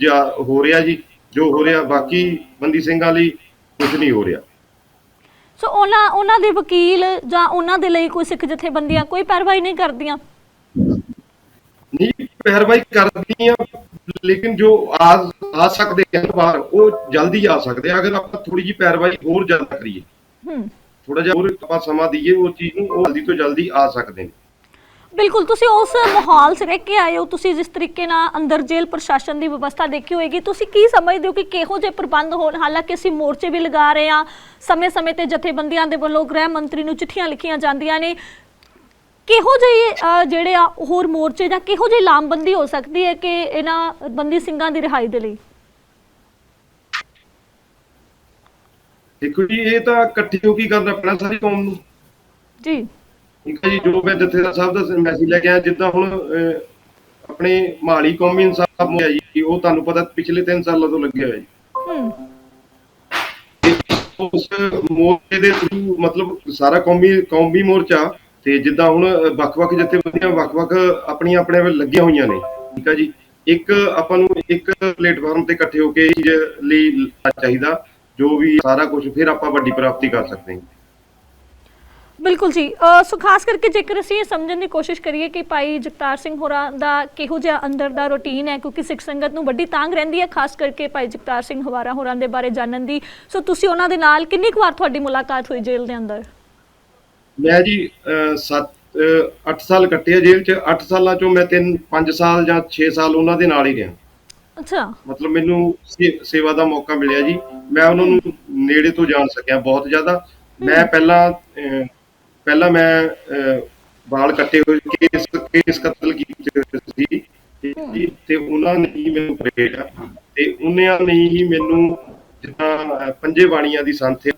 ਜਾ- ਹੋ ਰਿਹਾ ਜੀ ਜੋ ਹੋ ਰਿਹਾ ਬਾਕੀ ਬੰਦੀ ਸਿੰਘਾਂ ਲਈ ਕੁਝ ਨਹੀਂ ਹੋ ਰਿਹਾ। ਸੋ ਉਹਨਾਂ ਉਹਨਾਂ ਦੇ ਵਕੀਲ ਜਾਂ ਉਹਨਾਂ ਦੇ ਲਈ ਕੋਈ ਸਿੱਖ ਜਥੇਬੰਦੀਆਂ ਕੋਈ ਪੈਰਵਾਈ ਨਹੀਂ ਕਰਦੀਆਂ? ਨਹੀਂ ਪੈਰਵਾਈ ਕਰਦੀਆਂ ਲੇਕਿਨ ਜੋ ਆ ਆ ਸਕਦੇ ਹਨ ਬਾਹਰ ਉਹ ਜਲਦੀ ਆ ਸਕਦੇ ਆ। ਅਗਰ ਆਪਾਂ ਥੋੜੀ ਜੀ ਪੈਰਵਾਈ ਹੋਰ ਜ਼ਿਆਦਾ ਕਰੀਏ ਹੂੰ। ਥੋੜਾ ਜਿਹਾ ਹੋਰ ਆਪਾਂ ਸਮਾਂ ਦਈਏ ਉਹ ਚੀਜ਼ ਨੂੰ ਉਹ ਜਲਦੀ ਤੋਂ ਜਲਦੀ ਆ ਸਕਦੇ ਨੇ। ਬਿਲਕੁਲ ਤੁਸੀਂ ਉਸ ਮਾਹੌਲ 'ਚ ਰਹਿ ਕੇ ਆਏ ਹੋ ਤੁਸੀਂ ਜਿਸ ਤਰੀਕੇ ਨਾਲ ਅੰਦਰ ਜੇਲ੍ਹ ਪ੍ਰਸ਼ਾਸਨ ਦੀ ਵਿਵਸਥਾ ਦੇਖੀ ਹੋਏਗੀ ਤੁਸੀਂ ਕੀ ਸਮਝਦੇ ਹੋ ਕਿ ਕਿਹੋ ਜਿਹੇ ਪ੍ਰਬੰਧ ਹੋਣ? ਹਾਲਾਂਕਿ ਅਸੀਂ ਮੋਰਚੇ ਵੀ ਲਗਾ ਰਹੇ ਹਾਂ ਸਮੇਂ-ਸਮੇਂ ਤੇ ਜਥੇਬੰਦੀਆਂ ਦੇ ਵੱਲੋਂ ਗ੍ਰਹਿ ਮੰਤਰੀ ਨੂੰ ਚਿੱਠੀਆਂ ਲਿਖੀਆਂ ਜਾਂਦੀਆਂ ਨੇ। ਕਿਹੋ ਜਿਹੇ ਜਿਹੜੇ ਆ ਹੋਰ ਮੋਰਚੇ ਜਾਂ ਕਿਹੋ ਜਿਹੀ ਲਾਮਬੰਦੀ ਹੋ ਸਕਦੀ ਹੈ ਕਿ ਇਹਨਾਂ ਬੰਦੀ ਸਿੰਘਾਂ ਦੀ ਰਿਹਾਈ ਦੇ ਲਈ? ਦੇਖੋ ਜੀ ਇਹ ਤਾਂ ਇਕੱਠੀ ਹੋ ਕੇ ਕਰਨਾ ਪੈਣਾ ਸਾਰੀ ਕੌਮ ਨੂੰ। ਜੀ। ਠੀਕ ਹੈ ਜੀ ਜੋ ਮੈਂ ਜਥੇਦਾਰ ਸਾਹਿਬ ਦਾ ਮੈਸੇਜ ਲੈ ਕੇ ਆਇਆ ਜਿੱਦਾਂ ਹੁਣ ਆਪਣੇ ਮਾਲੀ ਕੌਮੀ ਇਨਸਾਫ ਹੋਇਆ ਜੀ ਉਹ ਤੁਹਾਨੂੰ ਪਤਾ ਪਿਛਲੇ 3 ਸਾਲਾਂ ਤੋਂ ਲੱਗਿਆ ਹੋਇਆ ਜੀ। ਹੂੰ। ਉਸ ਮੋਰਚੇ ਦੇ ਥਰੂ ਮਤਲਬ ਸਾਰਾ ਕੌਮੀ ਕੌਮੀ ਮੋਰਚਾ ਤੇ ਜਿੱਦਾਂ ਹੁਣ ਵੱਖ-ਵੱਖ ਜਥੇਬੰਦੀਆਂ ਵੱਖ-ਵੱਖ ਆਪਣੀਆਂ ਆਪਣੇ ਲੱਗੀਆਂ ਹੋਈਆਂ ਨੇ ਠੀਕ ਆ ਜੀ। ਇੱਕ ਆਪਾਂ ਨੂੰ ਇੱਕ ਪਲੇਟਫਾਰਮ ਤੇ ਇਕੱਠੇ ਹੋ ਕੇ ਲਈ ਚਾਹੀਦਾ ਜੋ ਵੀ ਸਾਰਾ ਕੁਝ ਫਿਰ ਆਪਾਂ ਵੱਡੀ ਪ੍ਰਾਪਤੀ ਕਰ ਸਕਦੇ ਹਾਂ। ਬਿਲਕੁਲ ਜੀ। ਸੋ ਖਾਸ ਕਰਕੇ ਜੇਕਰ ਅਸੀਂ ਇਹ ਸਮਝਣ ਦੀ ਕੋਸ਼ਿਸ਼ ਕਰੀਏ ਕਿ ਭਾਈ ਜਗਤਾਰ ਸਿੰਘ ਹੋਰਾਂ ਦਾ ਕਿਹੋ ਜਿਹਾ ਅੰਦਰ ਦਾ ਰੁਟੀਨ ਹੈ ਕਿਉਂਕਿ ਸਿੱਖ ਸੰਗਤ ਨੂੰ ਵੱਡੀ ਤਾਂਗ ਰਹਿੰਦੀ ਹੈ ਖਾਸ ਕਰਕੇ ਭਾਈ ਜਗਤਾਰ ਸਿੰਘ ਹਵਾਰਾ ਹੋਰਾਂ ਦੇ ਬਾਰੇ ਜਾਣਨ ਦੀ। ਸੋ ਤੁਸੀਂ ਉਹਨਾਂ ਦੇ ਨਾਲ ਕਿੰਨੀ ਵਾਰ ਤੁਹਾਡੀ ਮੁਲਾਕਾਤ ਹੋਈ ਜੇਲ੍ਹ ਦੇ ਅੰਦਰ? ਮੈਂ ਜੀ 7 8 ਸਾਲ ਕੱਟੇ ਆ ਜੇਲ੍ਹ 'ਚ। 8 ਸਾਲਾਂ ਚੋਂ ਮੈਂ 3 5 ਸਾਲ ਜਾਂ 6 ਸਾਲ ਉਹਨਾਂ ਦੇ ਨਾਲ ਹੀ ਰਿਹਾ। ਅੱਛਾ। ਮਤਲਬ ਮੈਨੂੰ ਸੇਵਾ ਦਾ ਮੌਕਾ ਮਿਲਿਆ ਜੀ। ਮੈਂ ਉਹਨਾਂ ਨੂੰ ਨੇੜੇ ਤੋਂ ਜਾਣ ਸਕਿਆ ਬਹੁਤ ਜ਼ਿਆਦਾ। ਮੈਂ ਪਹਿਲਾਂ ਪਹਿਲਾਂ ਮੈਂ ਵਾਲ ਕੱਟੇ ਹੋਏ ਕੇਸ ਕੇਸ ਕਤਲ ਕੀਤੇ ਹੋਏ ਸੀ। ਤੇ ਉਹਨਾਂ ਨੇ ਹੀ ਮੈਨੂੰ ਪ੍ਰੇਰਿਆ ਤੇ ਉਹਨਾਂ ਨੇ ਹੀ ਮੈਨੂੰ ਜਿੱਦਾਂ ਪੰਜੇ ਬਾਣੀਆਂ ਦੀ ਸੰਥ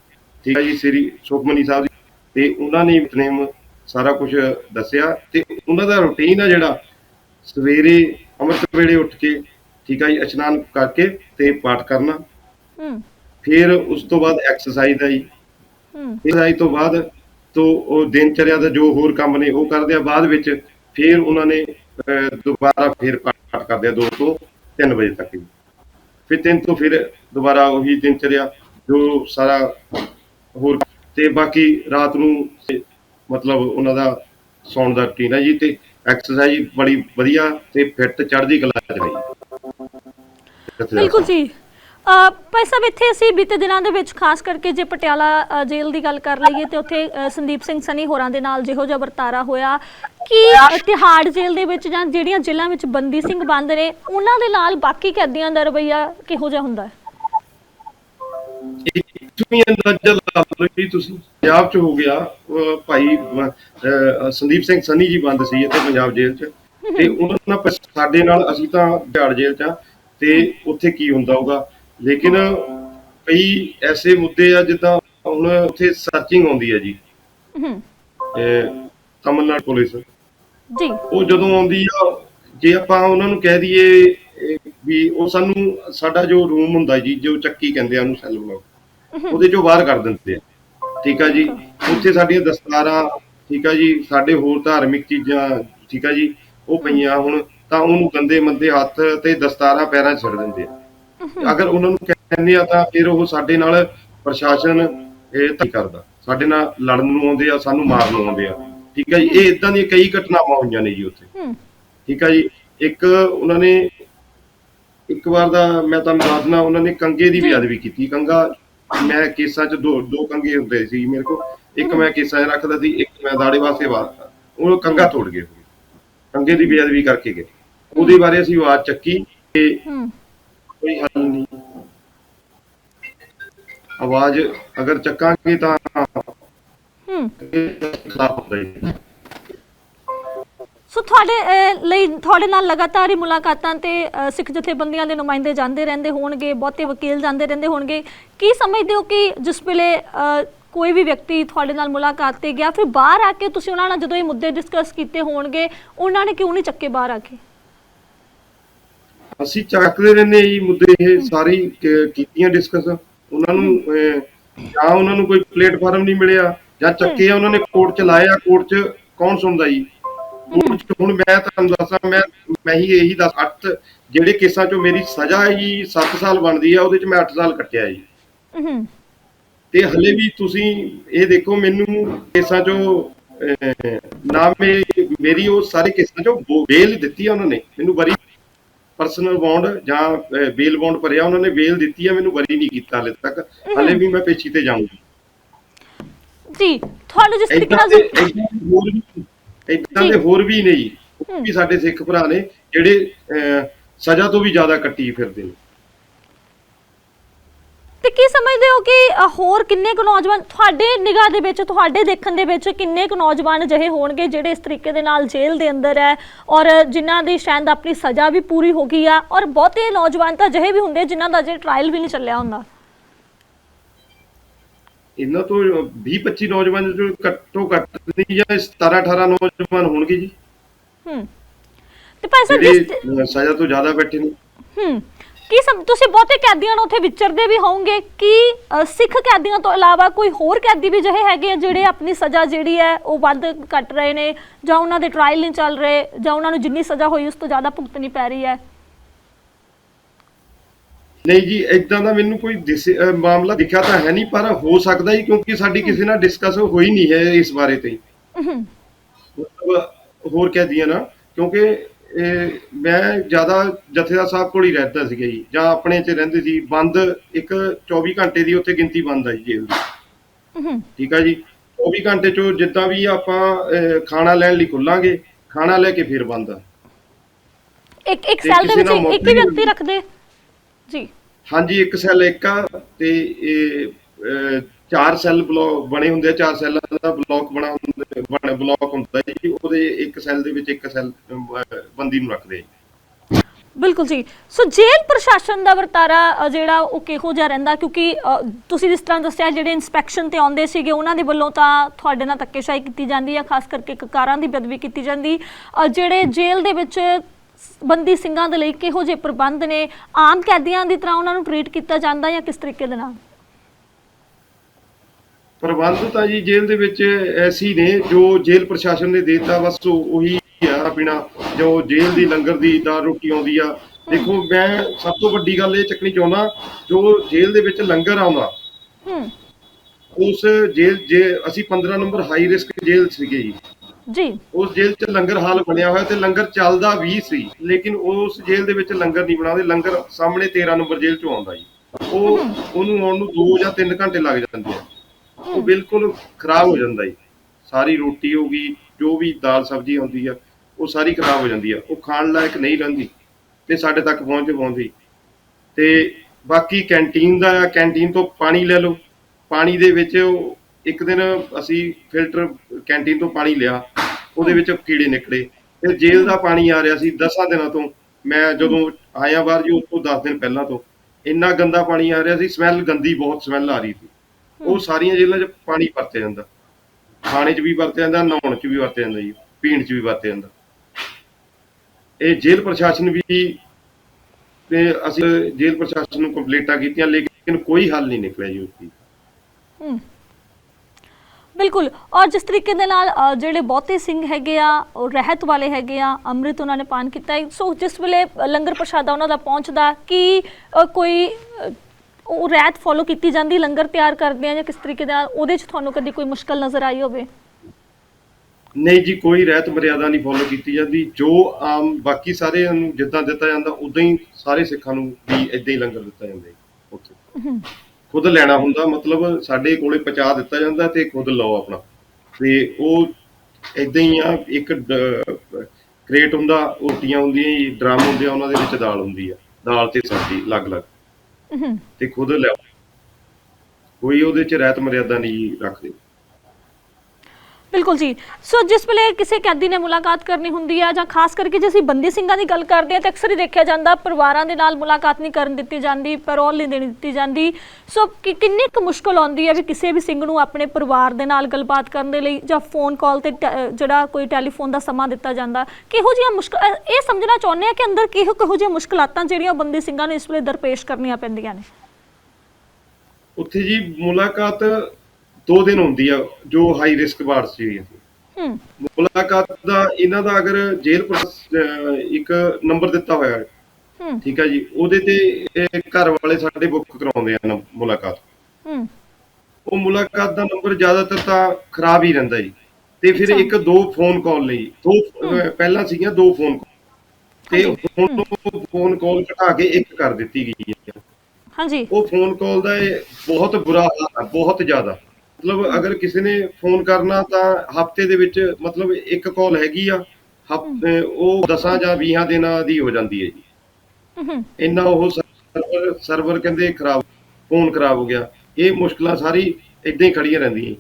ਠੀਕ ਹੈ ਜੀ ਸ੍ਰੀ ਸੁਖਮਨੀ ਸਾਹਿਬ ਜੀ, ਤੇ ਉਹਨਾਂ ਨੇ ਨਿਤਨੇਮ ਸਾਰਾ ਕੁਝ ਦੱਸਿਆ। ਤੇ ਉਹਨਾਂ ਦਾ ਰੁਟੀਨ ਆ ਜਿਹੜਾ ਸਵੇਰੇ ਅੰਮ੍ਰਿਤ ਵੇਲੇ ਉੱਠ ਕੇ ਠੀਕ ਹੈ ਜੀ ਇਸ਼ਨਾਨ ਕਰਕੇ ਤੇ ਪਾਠ ਕਰਨਾ। ਹੂੰ। ਫਿਰ ਉਸ ਤੋਂ ਬਾਅਦ ਐਕਸਰਸਾਈਜ਼ ਦਾ ਜੀ। ਹੂੰ। ਐਕਸਰਸਾਈਜ਼ ਤੋਂ ਬਾਅਦ ਤੋਂ ਉਹ ਦਿਨ ਦਾ ਜੋ ਹੋਰ ਕੰਮ ਨੇ ਉਹ ਕਰਦੇ ਆ, ਬਾਅਦ ਵਿੱਚ ਫਿਰ ਉਹਨਾਂ ਨੇ ਦੁਬਾਰਾ ਫਿਰ ਪਾਠ ਕਰਦੇ ਆ 2 ਤੋਂ 3 ਵਜੇ ਤੱਕ ਜੀ ਫਿਰ 3 ਤੋਂ ਫਿਰ ਦੁਬਾਰਾ ਉਹੀ ਦਿਨ ਜੋ ਸਾਰਾ ਹੋਰ ਤੇ ਬਾਕੀ ਰਾਤ ਨੂੰ ਮਤਲਬ ਉਹਨਾਂ ਦਾ ਸੌਣ ਦਾ ਰੁਟੀਨ ਹੈ ਜੀ ਤੇ ਐਕਸਰਸਾਈਜ਼ ਬੜੀ ਵਧੀਆ ਤੇ ਫਿੱਟ ਚੜ੍ਹਦੀ ਕਲਾ ਚ ਹੈ ਬਿਲਕੁਲ ਜੀ। ਅ, ਭਾਈ ਸਾਹਿਬ ਇੱਥੇ ਅਸੀਂ ਬੀਤੇ ਦਿਨਾਂ ਦੇ ਵਿੱਚ ਖਾਸ ਕਰਕੇ ਜੇ ਪਟਿਆਲਾ ਅ, ਜੇਲ੍ਹ ਦੀ ਗੱਲ ਕਰ ਲਈਏ ਤੇ ਉੱਥੇ ਅ, ਸੰਦੀਪ ਸਿੰਘ ਸਨੀ ਹੋਰਾਂ ਦੇ ਨਾਲ ਜਿਹੋ ਜਿਹਾ ਵਰਤਾਰਾ ਹੋਇਆ। ਕਿ ਤਿਹਾੜ ਜੇਲ੍ਹ ਦੇ ਵਿੱਚ ਜਾਂ ਜਿਹੜੀਆਂ ਜੇਲ੍ਹਾਂ ਵਿੱਚ ਬੰਦੀ ਸਿੰਘ ਬੰਦ ਨੇ ਉਹਨਾਂ ਦੇ ਨਾਲ ਬਾਕੀ ਕੈਦੀਆਂ ਦਾ ਰਵੱਈਆ ਕਿਹੋ ਜਿਹਾ ਹੁੰਦਾ ਹੈ? ਤੁਸੀਂ ਅੰਦਾਜ਼ਾ ਲਾ ਲਓ ਜੀ ਤੁਸੀਂ ਪੰਜਾਬ ਚ ਹੋ ਗਿਆ ਅਹ ਭਾਈ ਅਹ ਸੰਦੀਪ ਸਿੰਘ ਸਨੀ ਜੀ ਬੰਦ ਸੀ ਇੱਥੇ ਪੰਜਾਬ ਜੇਲ੍ਹ ਚ। ਤੇ ਉਹਨਾਂ ਨਾਲ ਪ- ਸਾਡੇ ਨਾਲ ਅਸੀਂ ਤਾਂ ਬਿਹਾੜ ਜੇਲ੍ਹ ਚ ਆ ਤੇ ਉੱਥੇ ਕੀ ਹੁੰਦਾ ਹੋਊਗਾ? ਲੇਕਿਨ ਕਈ ਐਸੇ ਮੁੱਦੇ ਆ ਜਿੱਦਾਂ ਹੁਣ ਉੱਥੇ ਸਰਚਿੰਗ ਆਉਂਦੀ ਹੈ ਜੀ। ਹੂੰ। ਤਮਿਲਨਾਡੂ ਪੁਲਿਸ। ਜੀ। ਉਹ ਜਦੋਂ ਆਉਂਦੀ ਆ ਜੇ ਆਪਾਂ ਉਹਨਾਂ ਨੂੰ ਕਹਿ ਦਈਏ ਵੀ ਉਹ ਸਾਨੂੰ ਸਾਡਾ ਜੋ ਰੂਮ ਹੁੰਦਾ ਜੀ ਜੋ ਚੱਕੀ ਕਹਿੰਦੇ ਆ ਉਹਨੂੰ ਸੈੱਲ ਬਲੌਕ ਉਹਦੇ ਚੋਂ ਬਾਹਰ ਕਰ ਦਿੰਦੇ ਆ। ਠੀਕ ਆ ਜੀ? ਉੱਥੇ ਸਾਡੀਆਂ ਦਸਤਾਰਾਂ ਠੀਕ ਆ ਜੀ? ਸਾਡੇ ਹੋਰ ਧਾਰਮਿਕ ਚੀਜ਼ਾਂ ਠੀਕ ਆ ਜੀ? ਉਹ ਪਈਆਂ ਹੁਣ ਤਾਂ ਉਹਨੂੰ ਗੰਦੇ ਮੰਦੇ ਹੱਥ ਤੇ ਦਸਤਾਰਾਂ ਪੈਰਾਂ ਛੱਡ ਦਿੰਦੇ ਆ। ਅਗਰ ਉਹਨਾਂ ਨੂੰ ਕਹਿੰਦੇ ਆ ਤਾਂ ਫਿਰ ਉਹ ਸਾਡੇ ਨਾਲ ਪ੍ਰਸ਼ਾਸਨ ਇਹ ਤਾਂ ਕਰਦਾ। ਸਾਡੇ ਨਾਲ ਲੜਨ ਨੂੰ ਆਉਂਦੇ ਆ ਸਾਨੂੰ ਮਾਰਨ ਨੂੰ ਆਉਂਦੇ ਆ। ਠੀਕ ਆ ਜੀ? ਇਹ ਇਦਾਂ ਦੀਆਂ ਕਈ ਘਟਨਾਵਾਂ ਹੋਈਆਂ ਨੇ ਜੀ ਉੱਥੇ। ਹੂੰ। ਠੀਕ ਆ ਜੀ? ਇੱਕ ਉਹਨਾਂ ਨੇ ਇੱਕ ਵਾਰ ਦਾ ਮੈਂ ਤੁਹਾਨੂੰ ਦੱਸ ਦਿੰਦਾ ਉਹਨਾਂ ਨੇ ਕੰਗੇ ਦੀ ਵੀ ਅਦਬੀ ਕੀਤੀ। ਕੰਗਾ ਮੈਂ ਕੇਸਾਂ 'ਚ ਦੋ ਦੋ ਕੰਗੇ ਹੁੰਦੇ ਸੀ ਮੇਰੇ ਕੋਲ। ਇੱਕ ਮੈਂ ਕੇਸਾਂ 'ਚ ਰੱਖਦਾ ਸੀ ਇੱਕ ਮੈਂ ਦਾੜੇ ਵਾਸਤੇ ਵਾਰਤਾ ਉਹ ਕੰਗਾ ਤੋੜ ਗਏ ਕੰਗੇ ਦੀ ਬੇਅਦਬੀ ਕਰਕੇ ਗਏ। ਉਹਦੇ ਬਾਰੇ ਅਸੀਂ ਆਵਾਜ਼ ਚੱਕੀ ਤੇ ਹੂੰ। ਕੋਈ ਹੱਲ ਨਹੀਂ। ਆਵਾਜ਼ ਅਗਰ ਚੱਕਾਂਗੇ ਤਾਂ ਹੂੰ। ਸੋ ਤੁਹਾਡੇ ਲਈ ਤੁਹਾਡੇ ਨਾਲ ਲਗਾਤਾਰ ਹੀ ਮੁਲਾਕਾਤਾਂ ਤੇ ਸਿੱਖ ਜਥੇਬੰਦੀਆਂ ਦੇ ਨੁਮਾਇੰਦੇ ਜਾਂਦੇ ਰਹਿੰਦੇ ਹੋਣਗੇ ਬਹੁਤੇ ਵਕੀਲ ਜਾਂਦੇ ਰਹਿੰਦੇ ਹੋਣਗੇ। ਕੀ ਸਮਝਦੇ ਹੋ ਕਿ ਜਿਸ ਵੇਲੇ ਕੋਈ ਵੀ ਵਿਅਕਤੀ ਤੁਹਾਡੇ ਨਾਲ ਮੁਲਾਕਾਤ ਤੇ ਗਿਆ ਫਿਰ ਬਾਹਰ ਆ ਕੇ ਤੁਸੀਂ ਉਹਨਾਂ ਨਾਲ ਜਦੋਂ ਇਹ ਮੁੱਦੇ ਡਿਸਕਸ ਕੀਤੇ ਹੋਣਗੇ ਉਹਨਾਂ ਨੇ ਕਿਉਂ ਨਹੀਂ ਚੱਕੇ ਬਾਹਰ ਆ ਕੇ? ਅਸੀਂ ਚੱਕਦੇ ਰਹਿੰਦੇ ਜੀ ਮੁੱਦੇ ਇਹ ਸਾਰੇ ਕੀਤੀਆਂ ਡਿਸਕਸ ਉਹਨਾਂ ਨੂੰ ਜਾਂ ਉਹਨਾਂ ਨੂੰ ਕੋਈ ਪਲੇਟਫਾਰਮ ਨਹੀਂ ਮਿਲਿਆ ਜਾਂ ਚੱਕੇ ਉਹਨਾਂ ਨੇ ਕੋਰਟ ਚ ਲਾਇਆ ਕੋਰਟ ਚ ਕੌਣ ਸੁਣਦਾ ਜੀ? ਕੋਰਟ ਚ ਹੁਣ ਮੈਂ ਤੁਹਾਨੂੰ ਦੱਸਾਂ ਮੈਂ ਮੈਂ ਹੀ ਇਹੀ ਦੱਸ 8 ਜਿਹੜੇ ਕੇਸਾਂ 'ਚੋਂ ਮੇਰੀ ਸਜ਼ਾ ਹੈ ਜੀ 7 ਸਾਲ ਬਣਦੀ ਆ ਉਹਦੇ 'ਚ ਮੈਂ 8 ਸਾਲ ਕੱਟਿਆ ਜੀ। ਤੇ ਹਲੇ ਵੀ ਤੁਸੀਂ ਇਹ ਦੇਖੋ ਮੈਨੂੰ ਕੇਸਾਂ 'ਚੋਂ ਨਾ ਮੇਰੀ ਉਹ ਸਾਰੇ ਕੇਸਾਂ 'ਚੋਂ ਬੇਲ ਦਿੱਤੀ ਆ ਉਹਨਾਂ ਨੇ ਮੈਨੂੰ ਬਰੀ ਪਰਸਨਲ ਬੌਂਡ ਜਾਂ ਬੇਲ ਬੌਂਡ ਭਰਿਆ ਉਹਨਾਂ ਨੇ ਬੇਲ ਦਿੱਤੀ ਆ ਮੈਨੂੰ ਬਰੀ ਨਹੀਂ ਕੀਤਾ ਹਲੇ ਤੱਕ। ਹਲੇ ਵੀ ਮੈਂ ਪੇਸ਼ੀ ਤੇ ਜਾਊਂਗਾ। ਜੀ ਤੁਹਾਨੂੰ ਜਿਸ ਤਰੀਕੇ ਨਾਲ ਇਦਾਂ। ਦੇ ਹੋਰ ਵੀ ਨੇ ਜੀ। ਉਹ ਹੂੰ। ਵੀ ਸਾਡੇ ਸਿੱਖ ਭਰਾ ਨੇ ਜਿਹੜੇ ਸਜ਼ਾ ਤੋਂ ਵੀ ਜ਼ਿਆਦਾ ਕੱਟੀ ਫਿਰਦੇ ਨੇ। ਤੇ ਕੀ ਸਮਝਦੇ ਹੋ ਕਿ ਅ, ਹੋਰ ਕਿੰਨੇ ਕੁ ਨੌਜਵਾਨ ਤੁਹਾਡੇ ਨਿਗਾਹ ਦੇ ਵਿੱਚ ਤੁਹਾਡੇ ਦੇਖਣ ਦੇ ਵਿੱਚ ਕਿੰਨੇ ਕੁ ਨੌਜਵਾਨ ਅਜਿਹੇ ਹੋਣਗੇ ਜਿਹੜੇ ਇਸ ਤਰੀਕੇ ਦੇ ਨਾਲ ਜੇਲ੍ਹ ਦੇ ਅੰਦਰ ਹੈ ਔਰ ਜਿਨ੍ਹਾਂ ਦੀ ਸ਼ਾਇਦ ਆਪਣੀ ਸਜ਼ਾ ਵੀ ਪੂਰੀ ਹੋ ਗਈ ਆ ਔਰ ਬਹੁਤੇ ਨੌਜਵਾਨ ਤਾਂ ਅਜਿਹੇ ਵੀ ਹੁੰਦੇ ਜਿਨ੍ਹਾਂ ਦਾ ਅਜੇ ਟ੍ਰਾਇਲ ਵੀ ਨਹੀਂ ਚੱਲਿਆ ਹੁੰਦਾ? ਇਹਨਾਂ ਤੋਂ 20 25 ਨੌਜਵਾਨ ਜੋ ਘੱਟੋ ਘੱਟ ਨਹੀਂ ਜਾਂ 17 18 ਨੌਜਵਾਨ ਹੋਣਗੇ ਜੀ। ਹੂੰ। ਤੇ ਭਾਈ ਸਾਹਿਬ ਜਿਸ ਜਿਹੜੇ ਅਹ, ਸਜ਼ਾ ਤੋਂ ਜ਼ਿਆਦਾ ਬੈਠੇ ਨੇ। ਹੂੰ। ਕੀ ਸਮ ਤੁਸੀਂ ਬਹੁਤੇ ਕੈਦੀਆਂ ਨੂੰ ਉੱਥੇ ਵਿਚਰਦੇ ਵੀ ਹੋਵੋਗੇ? ਕਿ ਅ, ਸਿੱਖ ਕੈਦੀਆਂ ਤੋਂ ਇਲਾਵਾ ਕੋਈ ਹੋਰ ਕੈਦੀ ਵੀ ਜਿਹੇ ਹੈਗੇ ਆ ਜਿਹੜੇ ਆਪਣੀ ਸਜ਼ਾ ਜਿਹੜੀ ਹੈ ਉਹ ਵੱਧ ਕੱਟ ਰਹੇ ਨੇ ਜਾਂ ਉਹਨਾਂ ਦੇ ਟ੍ਰਾਇਲ ਨਹੀਂ ਚੱਲ ਰਹੇ ਜਾਂ ਉਹਨਾਂ ਨੂੰ ਜਿੰਨੀ ਸਜ਼ਾ ਹੋਈ ਉਸ ਤੋਂ ਜ਼ਿਆਦਾ ਭੁਗਤਣੀ ਪੈ ਰਹੀ ਹੈ? ਨਹੀਂ ਜੀ ਇਦਾਂ ਦਾ ਮੈਨੂੰ ਕੋਈ ਦਿਸ- ਅਹ, ਮਾਮਲਾ ਦਿਖਿਆ ਤਾਂ ਹੈ ਨਹੀਂ ਪਰ ਹੋ ਸਕਦਾ ਹੀ ਕਿਉਂਕਿ ਸਾਡੀ ਕਿਸੇ ਨਾਲ ਡਿਸਕਸ ਹੋਈ ਨਹੀਂ ਹੈ ਇਸ ਬਾਰੇ ਤੇ। ਮਤਲਬ ਹੋਰ ਕਹਿ ਦਈਏ ਨਾ ਕਿਉਂਕਿ ਇਹ ਮੈਂ ਜ਼ਿਆਦਾ ਜਥੇਦਾਰ ਸਾਹਿਬ ਕੋਲ ਹੀ ਰਹਿੰਦਾ ਸੀਗਾ ਜੀ ਜਾਂ ਆਪਣੇ 'ਚ ਰਹਿੰਦੇ ਸੀ ਬੰਦ ਇੱਕ 24 ਘੰਟੇ ਦੀ ਉੱਥੇ ਗਿਣਤੀ ਬੰਦ ਆ ਜੀ ਜੇਲ੍ਹ ਦੀ। ਠੀਕ ਆ ਜੀ? 24 ਘੰਟੇ 'ਚੋਂ ਜਿੱਦਾਂ ਵੀ ਆਪਾਂ ਅਹ, ਖਾਣਾ ਲੈਣ ਲਈ ਖੁੱਲਾਂਗੇ ਖਾਣਾ ਲੈ ਕੇ ਫਿਰ ਬੰਦ ਆ। ਇੱਕ ਇੱਕ ਸੈੱਲ ਦੇ ਕਿਸੇ ਵਿੱਚ ਨਾਲ ਇੱਕ ਹੀ ਵਿਅਕਤੀ ਰੱਖਦੇ? ਜੀ। ਹਾਂਜੀ ਇੱਕ ਸੈੱਲ ਇੱਕ ਆ ਤੇ ਇਹ ਅਹ, ਚਾਰ ਸੈੱਲ ਬਲੌਕ ਬਣੇ ਹੁੰਦੇ ਆ, ਚਾਰ ਸੈੱਲਾਂ ਦਾ ਬਲੌਕ ਬਣਾ ਹੁੰਦਾ, ਬਣ, ਬਲੌਕ ਹੁੰਦਾ ਜੀ, ਉਹਦੇ ਇੱਕ ਸੈੱਲ ਦੇ ਵਿੱਚ ਇੱਕ ਸੈੱਲ ਬੰਦੀ ਨੂੰ ਰੱਖਦੇ ਬਿਲਕੁਲ ਜੀ। ਸੋ ਜੇਲ੍ਹ ਪ੍ਰਸ਼ਾਸਨ ਦਾ ਵਰਤਾਰਾ ਜਿਹੜਾ ਉਹ ਕਿਹੋ ਜਿਹਾ ਰਹਿੰਦਾ? ਕਿਉਂਕਿ ਤੁਸੀਂ ਜਿਸ ਤਰ੍ਹਾਂ ਦੱਸਿਆ, ਜਿਹੜੇ ਇਨਸਪੈਕਸ਼ਨ ਤੇ ਆਉਂਦੇ ਸੀਗੇ, ਉਹਨਾਂ ਦੇ ਵੱਲੋਂ ਤਾਂ ਤੁਹਾਡੇ ਨਾਲ ਧੱਕੇਸ਼ਾਹੀ ਕੀਤੀ ਜਾਂਦੀ ਹੈ ਖਾਸ ਕਰਕੇ ਕਕਾਰਾਂ ਦੀ ਬਦਵੀ ਕੀਤੀ ਜਾਂਦੀ। ਜਿਹੜੇ ਜੇਲ੍ਹ ਦੇ ਵਿੱਚ ਬੰਦੀ ਸਿੰਘਾਂ ਦੇ ਲਈ ਕਿਹੋ ਜਿਹੇ ਪ੍ਰਬੰਧ ਨੇ? ਆਮ ਕੈਦੀਆਂ ਦੀ ਤਰ੍ਹਾਂ ਉਹਨਾਂ ਨੂੰ ਟ੍ਰੀਟ ਕੀਤਾ ਜਾਂਦਾ ਜਾਂ ਕਿਸ ਤਰੀਕੇ ਦੇ ਨਾਲ? ਪ੍ਰਬੰਧ ਤਾਂ ਜੀ ਜੇਲ੍ਹ ਦੇ ਵਿੱਚ ਐਸੀ ਨੇ ਜੋ ਜੇਲ੍ਹ ਪ੍ਰਸ਼ਾਸਨ ਨੇ ਦੇਤਾ ਬਸ ਉਹ- ਆ ਪੀਣਾ ਜੋ ਜੇਲ੍ਹ ਦੀ ਲੰਗਰ ਦੀ ਦਾਲ ਰੋਟੀ ਆਉਂਦੀ ਆ। ਦੇਖੋ ਮੈਂ ਸਭ ਤੋਂ ਵੱਡੀ ਗੱਲ ਇਹ ਚੱਕਣੀ ਚਾਹੁੰਦਾ ਜੋ ਜੇਲ੍ਹ ਦੇ ਵਿੱਚ ਲੰਗਰ ਆਉਂਦਾ ਹੂੰ। ਉਸ ਜੇਲ੍ਹ ਜੇ ਅਸੀਂ 15 ਨੰਬਰ ਹਾਈ ਰਿਸਕ ਜੇਲ੍ਹ ਸੀਗੇ ਜੀ। ਜੀ। ਉਸ ਜੇਲ੍ਹ 'ਚ ਲੰਗਰ ਹਾਲ ਬਣਿਆ ਹੋਇਆ ਤੇ ਲੰਗਰ ਚੱਲਦਾ ਵੀ ਸੀ ਲੇਕਿਨ ਉਸ ਜੇਲ੍ਹ ਦੇ ਵਿੱਚ ਲੰਗਰ ਨਹੀਂ ਬਣਾਉਂਦੇ ਲੰਗਰ ਸਾਹਮਣੇ 13 ਨੰਬਰ ਜੇਲ੍ਹ 'ਚੋਂ ਆਉਂਦਾ ਜੀ। ਉਹ ਉਹਨੂੰ ਆਉਣ ਨੂੰ 2 ਜਾਂ 3 ਘੰਟੇ ਲੱਗ ਜਾਂਦੇ ਆ। ਉਹ ਬਿਲਕੁਲ ਖਰਾਬ ਹੋ ਜਾਂਦਾ ਜੀ। ਸਾਰੀ ਰੋਟੀ ਹੋ ਗਈ, ਜੋ ਵੀ ਦਾਲ ਸਬਜ਼ੀ ਹੁੰਦੀ ਆ, ਉਹ ਸਾਰੀ ਖਰਾਬ ਹੋ ਜਾਂਦੀ ਆ। ਉਹ ਖਾਣ ਲਾਇਕ ਨਹੀਂ ਰਹਿੰਦੀ ਤੇ ਸਾਡੇ ਤੱਕ ਪਹੁੰਚ ਪਾਉਂਦੀ ਤੇ ਬਾਕੀ ਕੈਂਟੀਨ ਦਾ, ਕੈਂਟੀਨ ਤੋਂ ਪਾਣੀ ਲੈ ਲਓ। ਪਾਣੀ ਦੇ ਵਿੱਚ ਇੱਕ ਦਿਨ ਅਸੀਂ ਫਿਲਟਰ ਕੈਂਟੀਨ ਤੋਂ ਪਾਣੀ ਲਿਆ, ਉਹਦੇ ਵਿੱਚ ਕੀੜੇ ਨਿਕਲੇ। ਫਿਰ ਜੇਲ੍ਹ ਦਾ ਪਾਣੀ ਆ ਰਿਹਾ ਸੀ 10 ਦਿਨਾਂ ਤੋਂ। ਮੈਂ ਜਦੋਂ ਆਇਆ ਬਾਹਰ ਜੀ, ਉਸ ਤੋਂ 10 ਦਿਨ ਪਹਿਲਾਂ ਤੋਂ। ਇੰਨਾ ਗੰਦਾ ਪਾਣੀ ਆ ਰਿਹਾ ਸੀ, ਸਮੈਲ ਗੰਦੀ ਬਹੁਤ, ਸਮੈਲ ਆ ਰਹੀ ਸੀ। ਉਹ ਸਾਰੀਆਂ ਜੇਲ੍ਹਾਂ 'ਚ ਪਾਣੀ ਵਰਤਿਆ ਜਾਂਦਾ। ਖਾਣੇ 'ਚ ਵੀ ਵਰਤਿਆ ਜਾਂਦਾ ਨਹਾਉਣ 'ਚ ਵੀ ਵਰਤਿਆ ਜਾਂਦਾ ਜੀ ਪੀਣ 'ਚ ਵੀ ਵਰਤਿਆ ਜਾਂਦਾ। ਇਹ ਜੇਲ੍ਹ ਪ੍ਰਸ਼ਾਸਨ ਵੀ ਤੇ ਅਸੀਂ ਜੇਲ੍ਹ ਪ੍ਰਸ਼ਾਸਨ ਨੂੰ ਕੰਪਲੇਂਟਾਂ ਕੀਤੀਆਂ ਲੇਕਿਨ ਕੋਈ ਹੱਲ ਨਹੀਂ ਨਿਕਲਿਆ ਜੀ ਉਸ ਦੀ। ਹੂੰ। ਬਿਲਕੁਲ। ਔਰ ਜਿਸ ਤਰੀਕੇ ਦੇ ਨਾਲ ਜਿਹੜੇ ਬਹੁਤੇ ਸਿੰਘ ਹੈਗੇ ਆ ਉਹ ਰਹਿਤ ਵਾਲੇ ਹੈਗੇ ਆ ਅੰਮ੍ਰਿਤ ਉਹਨਾਂ ਨੇ ਪਾਨ ਕੀਤਾ ਹੈ। ਸੋ ਜਿਸ ਵੇਲੇ ਲੰਗਰ ਪ੍ਰਸ਼ਾਦਾ ਉਹਨਾਂ ਦਾ ਪਹੁੰਚਦਾ ਕਿ ਅ, ਕੋਈ ਅ, ਉਹ ਰਹਿਤ ਫੋਲੋ ਕੀਤੀ ਜਾਂਦੀ ਲੰਗਰ ਤਿਆਰ ਕਰਦੇ ਆ ਜਾਂ ਕਿਸ ਤਰੀਕੇ ਦੇ ਨਾਲ ਉਹਦੇ 'ਚ ਤੁਹਾਨੂੰ ਕਦੀ ਕੋਈ ਮੁਸ਼ਕਲ ਨਜ਼ਰ ਆਈ ਹੋਵੇ? ਨਹੀਂ ਜੀ ਕੋਈ ਰਹਿਤ ਮਰਿਆਦਾ ਨਹੀਂ ਫੋਲੋ ਕੀਤੀ ਜਾਂਦੀ। ਜੋ ਆਮ ਬਾਕੀ ਸਾਰਿਆਂ ਨੂੰ ਜਿੱਦਾਂ ਦਿੱਤਾ ਜਾਂਦਾ ਉਦਾਂ ਹੀ ਸਾਰੇ ਸਿੱਖਾਂ ਨੂੰ ਵੀ ਇਦਾਂ ਹੀ ਲੰਗਰ ਦਿੱਤਾ ਜਾਂਦਾ ਜੀ ਉੱਥੇ। ਖੁਦ ਲੈਣਾ ਹੁੰਦਾ ਮਤਲਬ ਸਾਡੇ ਕੋਲੇ ਪਹੁੰਚਾ ਦਿੱਤਾ ਜਾਂਦਾ ਤੇ ਖੁਦ ਲਓ ਆਪਣਾ। ਤੇ ਉਹ ਇਦਾਂ ਹੀ ਆ ਇੱਕ ਕ੍ਰੇਟ ਹੁੰਦਾ ਰੋਟੀਆਂ ਹੁੰਦੀਆਂ ਡਰਮ ਹੁੰਦੇ ਆ ਉਹਨਾਂ ਦੇ ਵਿੱਚ ਦਾਲ ਹੁੰਦੀ ਆ। ਦਾਲ ਤੇ ਸਬਜ਼ੀ ਅਲੱਗ-ਅਲੱਗ। ਹੂੰ ਤੇ ਖੁਦ ਲੈ ਕੋਈ ਉਹਦੇ ਚ ਰਹਿਤ ਮਰਿਆਦਾ ਨਹੀਂ ਰੱਖਦੇ। ਬਿਲਕੁਲ ਜੀ। ਸੋ ਜਿਸ ਵੇਲੇ ਕਿਸੇ ਕੈਦੀ ਨੇ ਮੁਲਾਕਾਤ ਕਰਨੀ ਹੁੰਦੀ ਹੈ ਜਾਂ ਖਾਸ ਕਰਕੇ ਜੇ ਅਸੀਂ ਬੰਦੀ ਸਿੰਘਾਂ ਦੀ ਗੱਲ ਕਰਦੇ ਹਾਂ ਤਾਂ ਅਕਸਰ ਹੀ ਦੇਖਿਆ ਜਾਂਦਾ ਪਰਿਵਾਰਾਂ ਦੇ ਨਾਲ ਮੁਲਾਕਾਤ ਨਹੀਂ ਕਰਨ ਦਿੱਤੀ ਜਾਂਦੀ ਪੈਰੋਲ ਨਹੀਂ ਦੇਣੀ ਦਿੱਤੀ ਜਾਂਦੀ। ਸੋ ਕਿ ਕਿੰਨੀ ਕੁ ਮੁਸ਼ਕਲ ਆਉਂਦੀ ਹੈ ਵੀ ਕਿਸੇ ਵੀ ਸਿੰਘ ਨੂੰ ਆਪਣੇ ਪਰਿਵਾਰ ਦੇ ਨਾਲ ਗੱਲਬਾਤ ਕਰਨ ਦੇ ਲਈ ਜਾਂ ਫੋਨ ਕਾਲ ਤੇ ਟੈ- ਅਹ ਜਿਹੜਾ ਕੋਈ ਟੈਲੀਫੋਨ ਦਾ ਸਮਾਂ ਦਿੱਤਾ ਜਾਂਦਾ, ਕਿਹੋ ਜਿਹੀਆਂ ਮੁਸ਼ਕਲ ਅਹ ਇਹ ਸਮਝਣਾ ਚਾਹੁੰਦੇ ਆ ਕਿ ਅੰਦਰ ਕਿਹੋ ਕਿਹੋ ਜਿਹੀਆਂ ਮੁਸ਼ਕਲਾਤਾਂ ਜਿਹੜੀਆਂ ਬੰਦੀ ਸਿੰਘਾਂ ਨੂੰ ਇਸ ਵੇਲੇ ਦਰਪੇਸ਼ ਕਰਨੀਆਂ ਪੈਂਦੀਆਂ ਨੇ? ਉੱਥੇ ਜੀ ਮੁਲਾਕਾਤ 2 ਦਿਨ ਹੁੰਦੀ ਆ ਜੋ ਹਾਈ ਰਿਸਕ ਵਾਰਡ ਸੀ ਹੂੰ। ਮੁਲਾਕਾਤ ਦਾ ਇਹਨਾਂ ਦਾ ਅਗਰ ਜੇਲ੍ਹ ਪ੍ਰਸ਼ਾਸਨ, ਅਹ, ਇੱਕ ਨੰਬਰ ਦਿੱਤਾ ਹੋਇਆ ਹੈ। ਠੀਕ ਹੈ ਜੀ। ਉਹਦੇ ਤੇ ਘਰ ਵਾਲੇ ਸਾਡੇ ਬੁੱਕ ਕਰਾਉਂਦੇ ਆ ਮੁਲਾਕਾਤ। ਹੂੰ। ਉਹ ਮੁਲਾਕਾਤ ਦਾ ਨੰਬਰ ਜ਼ਿਆਦਾਤਰ ਤਾਂ ਖਰਾਬ ਹੀ ਰਹਿੰਦਾ ਜੀ। ਤੇ ਫਿਰ। ਇੱਕ ਦੋ ਫੋਨ ਕਾਲ ਲਈ। ਦੋ ਪਹਿਲਾਂ ਸੀਗੀਆਂ ਦੋ ਫੋਨ ਤੇ ਹੁਣ ਫੋਨ ਕਾਲ ਘਟਾ ਕੇ ਇੱਕ ਕਰ ਦਿੱਤੀ ਗਈ ਹੈ ਹਾਂਜੀ। ਉਹ ਫੋਨ ਕਾਲ ਦਾ ਇਹ ਬਹੁਤ ਬੁਰਾ ਹਾਲ ਹੈ ਬਹੁਤ ਜ਼ਿਆਦਾ। ਮਤਲਬ ਅਗਰ ਕਿਸੇ ਨੇ ਫੋਨ ਕਰਨਾ ਤਾਂ ਹਫ਼ਤੇ ਦੇ ਵਿੱਚ ਮਤਲਬ ਇੱਕ ਕਾਲ ਹੈਗੀ ਆ ਉਹ 10 ਜਾਂ 20 ਦਿਨਾਂ ਦੀ ਹੋ ਜਾਂਦੀ ਹੈ ਜੀ। ਇੰਨਾ ਉਹ ਸਰਵਰ ਸਰਵਰ ਕਹਿੰਦੇ ਖਰਾਬ ਫੋਨ ਖਰਾਬ ਹੋ ਗਿਆ। ਇਹ ਮੁਸ਼ਕਲਾਂ ਸਾਰੀ ਇਦਾਂ ਹੀ ਖੜੀਆਂ ਰਹਿੰਦੀਆਂ ਜੀ।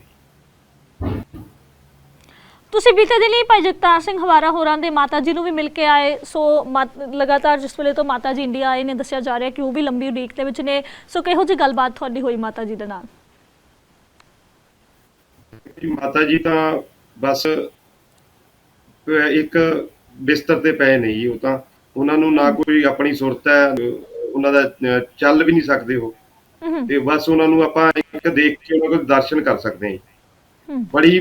ਤੁਸੀਂ ਬੀਤੇ ਦਿਨ ਹੀ ਭਾਈ ਜਗਤਾਰ ਸਿੰਘ ਹਵਾਰਾ ਹੋਰਾਂ ਦੇ ਮਾਤਾ ਜੀ ਨੂੰ ਵੀ ਮਿਲ ਕੇ ਆਏ। ਸੋ ਲਗਾਤਾਰ ਜਿਸ ਵੇਲੇ ਤੋਂ ਮਾਤਾ ਜੀ ਇੰਡੀਆ ਆਏ ਨੇ ਦੱਸਿਆ ਜਾ ਰਿਹਾ ਕਿ ਉਹ ਵੀ ਲੰਬੀ ਉਡੀਕ ਦੇ ਵਿੱਚ ਨੇ। ਸੋ ਕਿਹੋ ਜਿਹੀ ਗੱਲਬਾਤ ਤੁਹਾਡੀ ਹੋਈ ਮਾਤਾ ਜੀ ਦੇ ਨਾਲ? ਜੀ ਮਾਤਾ ਜੀ ਤਾਂ ਬਸ ਇੱਕ ਬਿਸਤਰ ਤੇ ਪਏ ਨੇ ਜੀ ਉਹ ਤਾਂ। ਉਹਨਾਂ ਨੂੰ ਨਾ ਕੋਈ ਆਪਣੀ ਸੁਰਤ ਹੈ ਉਹਨਾਂ ਦਾ ਚੱਲ ਵੀ ਨਹੀਂ ਸਕਦੇ ਉਹ। ਤੇ ਬਸ ਉਹਨਾਂ ਨੂੰ ਆਪਾਂ ਇੱਕ ਦੇਖ ਕੇ ਉਹਨਾਂ ਕੋਲ ਦਰਸ਼ਨ ਕਰ ਸਕਦੇ ਹਾਂ। ਬੜੀ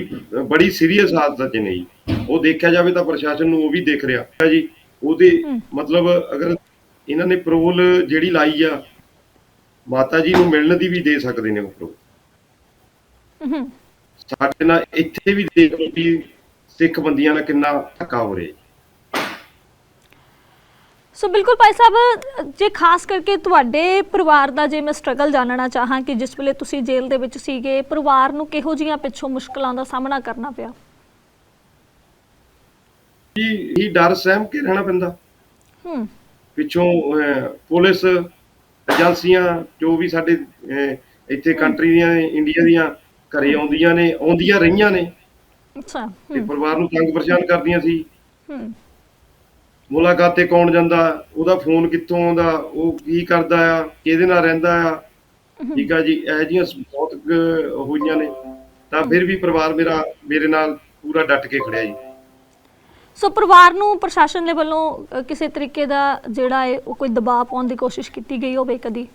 ਬੜੀ ਸੀਰੀਅਸ ਹਾਲਤ 'ਚ ਨੇ ਜੀ। ਉਹ ਦੇਖਿਆ ਜਾਵੇ ਤਾਂ ਪ੍ਰਸ਼ਾਸਨ ਨੂੰ ਉਹ ਵੀ ਦੇਖ ਰਿਹਾ। ਹੈ ਜੀ ਉਹਦੇ। ਮਤਲਬ ਅਗਰ ਇਹਨਾਂ ਨੇ ਪ੍ਰੋਲ ਜਿਹੜੀ ਲਾਈ ਆ ਮਾਤਾ ਜੀ ਨੂੰ ਮਿਲਣ ਦੀ ਵੀ ਦੇ ਸਕਦੇ ਨੇ ਉਹ parole। ਸਾਡੇ ਨਾਲ ਇੱਥੇ ਵੀ ਦੇਖ ਵੀ ਸਿੱਖ ਬੰਦੀਆਂ ਨਾਲ ਕਿੰਨਾ ਧੱਕਾ ਹੋ ਰਿਹਾ ਜੀ। ਸੋ ਬਿਲਕੁਲ ਭਾਈ ਸਾਹਿਬ ਜੇ ਖਾਸ ਕਰਕੇ ਤੁਹਾਡੇ ਪਰਿਵਾਰ ਦਾ ਜੇ ਮੈਂ ਸਟਰਗਲ ਜਾਣਨਾ ਚਾਹਾਂ ਕਿ ਜਿਸ ਵੇਲੇ ਤੁਸੀਂ ਜੇਲ੍ਹ ਦੇ ਵਿੱਚ ਸੀਗੇ ਪਰਿਵਾਰ ਨੂੰ ਕਿਹੋ ਜੀਆਂ ਪਿੱਛੋਂ ਮੁਸ਼ਕਲਾਂ ਦਾ ਸਾਹਮਣਾ ਕਰਨਾ ਪਿਆ? ਵੀ ਹੀ ਡਰ ਸਹਿਮ ਕੇ ਰਹਿਣਾ ਪੈਂਦਾ। ਹੂੰ। ਪਿੱਛੋਂ ਪੁਲਿਸ ਏਜੰਸੀਆਂ ਜੋ ਵੀ ਸਾਡੇ ਇੱਥੇ ਕੰਟਰੀ ਦੀਆਂ ਇੰਡੀਆ ਦੀਆਂ ਘਰੇ ਆਉਂਦੀਆਂ ਨੇ ਆਉਂਦੀਆਂ ਰਹੀਆਂ ਨੇ। ਅੱਛਾ ਤੇ ਹੂੰ ਪਰਿਵਾਰ ਨੂੰ ਤੰਗ ਪਰੇਸ਼ਾਨ ਕਰਦੀਆਂ ਸੀ। ਹੂੰ। ਮੁਲਾਕਾਤ ਤੇ ਕੌਣ ਜਾਂਦਾ ਉਹਦਾ ਫੋਨ ਕਿੱਥੋਂ ਆਉਂਦਾ ਉਹ ਕੀ ਕਰਦਾ ਆ ਕਿਹਦੇ ਨਾਲ ਰਹਿੰਦਾ ਆ। ਠੀਕ ਆ ਜੀ ਇਹ ਜੀਆਂ ਬਹੁਤ ਕੁ ਹੋਈਆਂ ਨੇ। ਤਾਂ ਫਿਰ ਵੀ ਪਰਿਵਾਰ ਮੇਰਾ ਮੇਰੇ ਨਾਲ ਪੂਰਾ ਡਟ ਕੇ ਖੜਿਆ ਜੀ। ਸੋ ਪਰਿਵਾਰ ਨੂੰ ਪ੍ਰਸ਼ਾਸਨ ਦੇ ਵੱਲੋਂ ਅ, ਕਿਸੇ ਤਰੀਕੇ ਦਾ ਜਿਹੜਾ ਹੈ ਉਹ ਕੋਈ ਦਬਾਅ ਪਾਉਣ ਦੀ ਕੋਸ਼ਿਸ਼ ਕੀਤੀ ਗਈ ਹੋਵੇ ਕਦੀ?